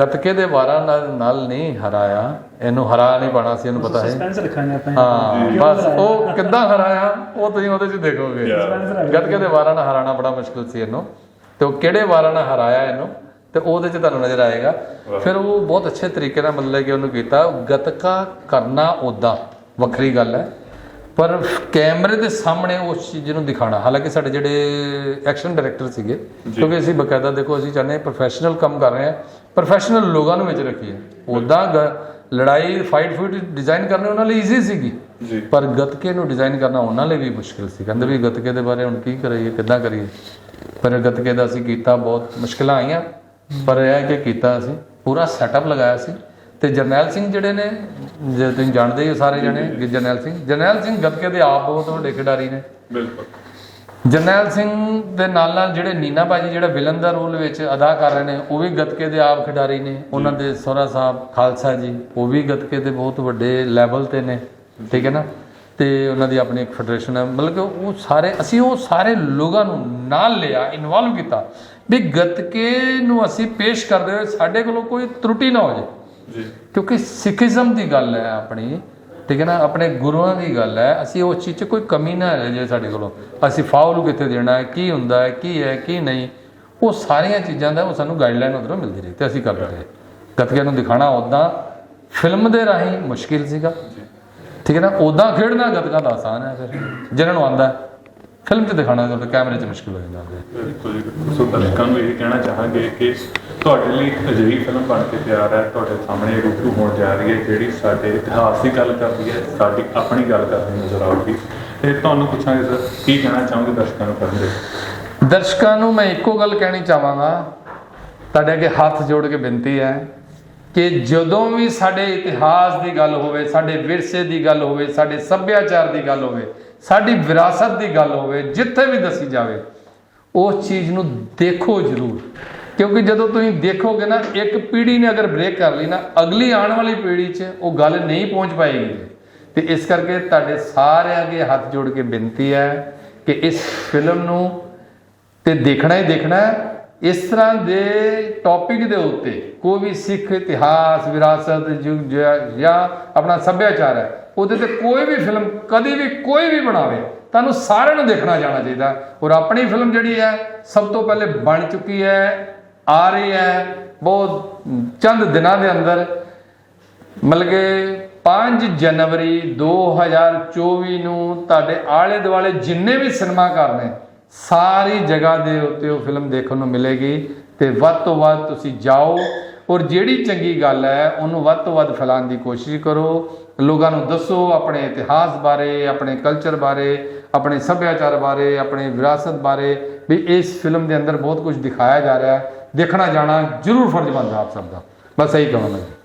ਗਤਕੇ ਦੇ ਵਾਰਾਂ ਨਾਲ ਨਾਲ ਨਹੀਂ ਹਰਾਇਆ। ਇਹਨੂੰ ਹਰਾ ਨਹੀਂ ਪਾਣਾ ਸੀ ਇਹਨੂੰ ਪਤਾ ਹੈ। ਸਸਪੈਂਸ ਰੱਖਾਂਗੇ ਆਪਾਂ ਹਾਂ ਬਸ ਉਹ ਕਿੱਦਾਂ ਹਰਾਇਆ? ਉਹ ਤੁਸੀਂ ਉਹਦੇ 'ਚ ਦੇਖੋਗੇ। ਗਤਕੇ ਦੇ ਵਾਰਾਂ ਨਾਲ ਹਰਾਣਾ ਬੜਾ ਮੁਸ਼ਕਿਲ ਸੀ ਇਹਨੂੰ। ਤੇ ਉਹ ਕਿਹੜੇ ਵਾਰਾਂ ਨਾਲ ਹਰਾਇਆ ਇਹਨੂੰ? ਤੇ ਉਹਦੇ 'ਚ ਤੁਹਾਨੂੰ ਨਜ਼ਰ ਆਏਗਾ। ਫਿਰ ਉਹ ਬਹੁਤ ਅੱਛੇ ਤਰੀਕੇ ਨਾਲ ਮਤਲਬ ਕਿ ਉਹਨੂੰ ਕੀਤਾ। ਗਤਕਾ ਕਰਨਾ ਉਦਾਂ ਵੱਖਰੀ ਗੱਲ ਹੈ। ਪਰ ਕੈਮਰੇ ਦੇ ਸਾਹਮਣੇ ਉਸ ਚੀਜ਼ ਨੂੰ ਦਿਖਾਣਾ ਹਾਲਾਂਕਿ ਸਾਡੇ ਜਿਹੜੇ ਐਕਸ਼ਨ ਡਾਇਰੈਕਟਰ ਸੀਗੇ ਕਿਉਂਕਿ ਅਸੀਂ ਬਕਾਇਦਾ ਦੇਖੋ ਅਸੀਂ ਚਾਹੁੰਦੇ ਪ੍ਰੋਫੈਸ਼ਨਲ ਕੰਮ ਕਰ ਰਹੇ ਹਾਂ ਪ੍ਰੋਫੈਸ਼ਨਲ ਲੋਕਾਂ ਨੂੰ ਵਿੱਚ ਰੱਖੀਏ। ਉਦਾਂ ਲੜਾਈ ਫਾਈਟ ਫੂਟ ਡਿਜ਼ਾਈਨ ਕਰਨੇ ਉਹਨਾਂ ਲਈ ਈਜ਼ੀ ਸੀਗੀ। ਪਰ ਗਤਕੇ ਨੂੰ ਡਿਜ਼ਾਈਨ ਕਰਨਾ ਉਹਨਾਂ ਲਈ ਵੀ ਮੁਸ਼ਕਿਲ ਸੀ। ਕਹਿੰਦੇ ਵੀ ਗਤਕੇ ਦੇ ਬਾਰੇ ਹੁਣ ਕੀ ਕਰੀਏ ਕਿੱਦਾਂ ਕਰੀਏ? ਪਰ ਗਤਕੇ ਦਾ ਅਸੀਂ ਕੀਤਾ ਬਹੁਤ ਮੁਸ਼ਕਲਾਂ ਆਈਆਂ। ਪਰ ਇਹ ਕਿ ਕੀਤਾ ਅਸੀਂ ਪੂਰਾ ਸੈਟਅਪ ਲਗਾਇਆ ਸੀ। ਤੇ ਜਰਨੈਲ ਸਿੰਘ ਜਿਹੜੇ ਨੇ ਜੇ ਤੁਸੀਂ ਜਾਣਦੇ ਹੀ ਹੋ ਸਾਰੇ ਜਣੇ ਕਿ ਜਰਨੈਲ ਸਿੰਘ ਜਰਨੈਲ ਸਿੰਘ ਗਤਕੇ ਦੇ ਆਪ ਬਹੁਤ ਵੱਡੇ ਖਿਡਾਰੀ ਨੇ। ਬਿਲਕੁਲ। ਜਰਨੈਲ ਸਿੰਘ ਦੇ ਨਾਲ ਨਾਲ ਜਿਹੜੇ ਨੀਨਾ ਬਾਜੀ ਜਿਹੜਾ ਵਿਲਨ ਦਾ ਰੋਲ ਵਿੱਚ ਅਦਾ ਕਰ ਰਹੇ ਨੇ ਉਹ ਵੀ ਗਤਕੇ ਦੇ ਆਪ ਖਿਡਾਰੀ ਨੇ। ਉਹਨਾਂ ਦੇ ਸੋਹਰਾ ਸਾਹਿਬ ਖਾਲਸਾ ਜੀ ਉਹ ਵੀ ਗਤਕੇ ਦੇ ਬਹੁਤ ਵੱਡੇ ਲੈਵਲ ਤੇ ਨੇ ਠੀਕ ਹੈ ਨਾ? ਤੇ ਉਹਨਾਂ ਦੀ ਆਪਣੀ ਇੱਕ ਫੈਡਰੇਸ਼ਨ ਹੈ। ਮਤਲਬ ਕਿ ਉਹ ਸਾਰੇ ਅਸੀਂ ਉਹ ਸਾਰੇ ਲੋਕਾਂ ਨੂੰ ਨਾਲ ਲਿਆ ਇਨਵੋਲਵ ਕੀਤਾ। ਵੀ ਗਤਕੇ ਨੂੰ ਅਸੀਂ ਪੇਸ਼ ਕਰਦੇ ਹੋਏ ਸਾਡੇ ਕੋਲੋਂ ਕੋਈ ਤਰੁੱਟੀ ਨਾ ਹੋ ਜਾਏ। ਜੀ। ਕਿਉਂਕਿ ਸਿੱਖੀਜ਼ਮ ਦੀ ਗੱਲ ਹੈ ਆਪਣੀ ਠੀਕ ਹੈ ਨਾ? ਆਪਣੇ ਗੁਰੂਆਂ ਦੀ ਗੱਲ ਹੈ। ਅਸੀਂ ਉਸ ਚੀਜ਼ 'ਚ ਕੋਈ ਕਮੀ ਨਾ ਰਹਿ ਜਾਏ ਸਾਡੇ ਕੋਲੋਂ। ਅਸੀਂ ਫਾਉਲ ਨੂੰ ਕਿੱਥੇ ਦੇਣਾ ਹੈ ਕੀ ਹੁੰਦਾ ਹੈ ਕੀ ਹੈ ਕੀ ਨਹੀਂ? ਉਹ ਸਾਰੀਆਂ ਚੀਜ਼ਾਂ ਦਾ ਉਹ ਸਾਨੂੰ ਗਾਈਡਲਾਈਨ ਉਧਰੋਂ ਮਿਲਦੀ ਰਹੀ ਤੇ ਅਸੀਂ ਕਰਦੇ ਰਹੇ। ਗੱਤਕੇ ਨੂੰ ਦਿਖਾਣਾ ਉਦਾਂ ਫਿਲਮ ਦੇ ਰਾਹੀਂ ਮੁਸ਼ਕਿਲ ਸੀਗਾ। ਠੀਕ ਹੈ ਨਾ? ਉਦਾਂ ਖੇਡਣਾ ਗੱਤਕਾ ਦਾ ਆਸਾਨ ਹੈ ਫਿਰ। ਜਿਹਨਾਂ ਨੂੰ ਆਉਂਦਾ ਫਿਲਮ 'ਚ ਦਿਖਾਣਾ ਤਾਂ ਕੈਮਰੇ 'ਚ ਮੁਸ਼ਕਿਲ ਹੋ ਜਾਂਦਾ ਹੈ। ਬਿਲਕੁਲ ਜੀ। ਸੋ ਦਰਸ਼ਕਾਂ ਨੂੰ ਇਹ ਕਹਿਣਾ ਚਾਹਾਂਗੇ ਕਿ ਤੁਹਾਡੇ ਲਈ ਇੱਕ ਅਜਿਹੀ ਫਿਲਮ ਬਣ ਕੇ ਤਿਆਰ ਹੈ, ਤੁਹਾਡੇ ਸਾਹਮਣੇ ਰੂਬਰੂ ਹੋਣ ਜਾ ਰਹੀ ਹੈ, ਜਿਹੜੀ ਸਾਡੇ ਇਤਿਹਾਸ ਦੀ ਗੱਲ ਕਰਦੀ ਹੈ, ਸਾਡੀ ਆਪਣੀ ਗੱਲ ਕਰਦੀ ਨਜ਼ਰ ਆਊਗੀ ਤੇ ਤੁਹਾਨੂੰ ਪੁੱਛਾਂਗੇ ਸਰ, ਕੀ ਕਹਿਣਾ ਚਾਹੋਗੇ ਦਰਸ਼ਕਾਂ ਨੂੰ ਕਰਨ ਦਰਸ਼ਕਾਂ ਨੂੰ ਮੈਂ ਇੱਕੋ ਗੱਲ ਕਹਿਣੀ ਚਾਹਾਂਗਾ, ਤੁਹਾਡੇ ਅੱਗੇ ਹੱਥ ਜੋੜ ਕੇ ਬੇਨਤੀ ਹੈ ਕਿ ਜਦੋਂ ਵੀ ਸਾਡੇ ਇਤਿਹਾਸ ਦੀ ਗੱਲ ਹੋਵੇ, ਸਾਡੇ ਵਿਰਸੇ ਦੀ ਗੱਲ ਹੋਵੇ, ਸਾਡੇ ਸੱਭਿਆਚਾਰ ਦੀ ਗੱਲ ਹੋਵੇ, ਸਾਡੀ ਵਿਰਾਸਤ ਦੀ ਗੱਲ ਹੋਵੇ, ਜਿੱਥੇ ਵੀ ਦੱਸੀ ਜਾਵੇ, ਉਸ ਚੀਜ਼ ਨੂੰ ਦੇਖੋ ਜ਼ਰੂਰ। ਕਿਉਂਕਿ ਜਦੋਂ ਤੁਸੀਂ ਦੇਖੋਗੇ ਨਾ, ਇੱਕ ਪੀੜ੍ਹੀ ਨੇ ਅਗਰ ਬ੍ਰੇਕ ਕਰ ਲਈ ਨਾ, ਅਗਲੀ ਆਉਣ ਵਾਲੀ ਪੀੜ੍ਹੀ 'ਚ ਉਹ ਗੱਲ ਨਹੀਂ ਪਹੁੰਚ ਪਾਏਗੀ। ਤੇ ਇਸ ਕਰਕੇ ਤੁਹਾਡੇ ਸਾਰਿਆਂ ਅੱਗੇ ਹੱਥ ਜੋੜ ਕੇ ਬੇਨਤੀ ਹੈ ਕਿ ਇਸ ਫਿਲਮ ਨੂੰ ਤੇ ਦੇਖਣਾ ਹੀ ਦੇਖਣਾ ਹੈ। ਇਸ ਤਰ੍ਹਾਂ ਦੇ ਟੌਪਿਕ ਦੇ ਉੱਤੇ ਕੋਈ ਵੀ ਸਿੱਖ ਇਤਿਹਾਸ, ਵਿਰਾਸਤ, ਯੁੱਗ, ਜਾਂ ਆਪਣਾ ਸੱਭਿਆਚਾਰ ਹੈ, ਉਹਦੇ ਤੇ ਕੋਈ ਵੀ ਫਿਲਮ ਕਦੀ ਵੀ ਕੋਈ ਵੀ ਬਣਾਵੇ, ਤੁਹਾਨੂੰ ਸਾਰਿਆਂ ਨੂੰ ਦੇਖਣਾ ਜਾਣਾ ਚਾਹੀਦਾ। ਔਰ ਆਪਣੀ ਫਿਲਮ ਜਿਹੜੀ ਹੈ, ਸਭ ਤੋਂ ਪਹਿਲੇ ਬਣ ਚੁੱਕੀ ਹੈ ਆ ਰਹੀ ਹੈ ਬਹੁਤ ਚੰਦ ਦਿਨਾਂ ਦੇ ਅੰਦਰ। ਮਤਲਬ ਕਿ 5 ਜਨਵਰੀ 2024 ਨੂੰ ਤੁਹਾਡੇ ਆਲੇ ਦੁਆਲੇ ਜਿੰਨੇ ਵੀ ਸਿਨੇਮਾ ਘਰ ਨੇ, ਸਾਰੀ ਜਗ੍ਹਾ ਦੇ ਉੱਤੇ ਉਹ ਫਿਲਮ ਦੇਖਣ ਨੂੰ ਮਿਲੇਗੀ ਤੇ ਵੱਧ ਤੋਂ ਵੱਧ ਤੁਸੀਂ ਜਾਓ ਔਰ ਜਿਹੜੀ ਚੰਗੀ ਗੱਲ ਹੈ, ਉਹਨੂੰ ਵੱਧ ਤੋਂ ਵੱਧ ਫੈਲਾਉਣ ਦੀ ਕੋਸ਼ਿਸ਼ ਕਰੋ। ਲੋਕਾਂ ਨੂੰ ਦੱਸੋ ਆਪਣੇ ਇਤਿਹਾਸ ਬਾਰੇ, ਆਪਣੇ ਕਲਚਰ ਬਾਰੇ, ਆਪਣੇ ਸੱਭਿਆਚਾਰ ਬਾਰੇ, ਆਪਣੇ ਵਿਰਾਸਤ ਬਾਰੇ ਵੀ ਇਸ ਫਿਲਮ ਦੇ ਅੰਦਰ ਬਹੁਤ ਕੁਝ ਦਿਖਾਇਆ ਜਾ ਰਿਹਾ ਹੈ। ਦੇਖਣਾ ਜਾਣਾ ਜ਼ਰੂਰ ਫਰਜ਼ ਬਣਦਾ ਆਪ ਸਭ ਦਾ। ਬਸ ਇਹੀ ਕਹਾਂਗਾ। ਜੀ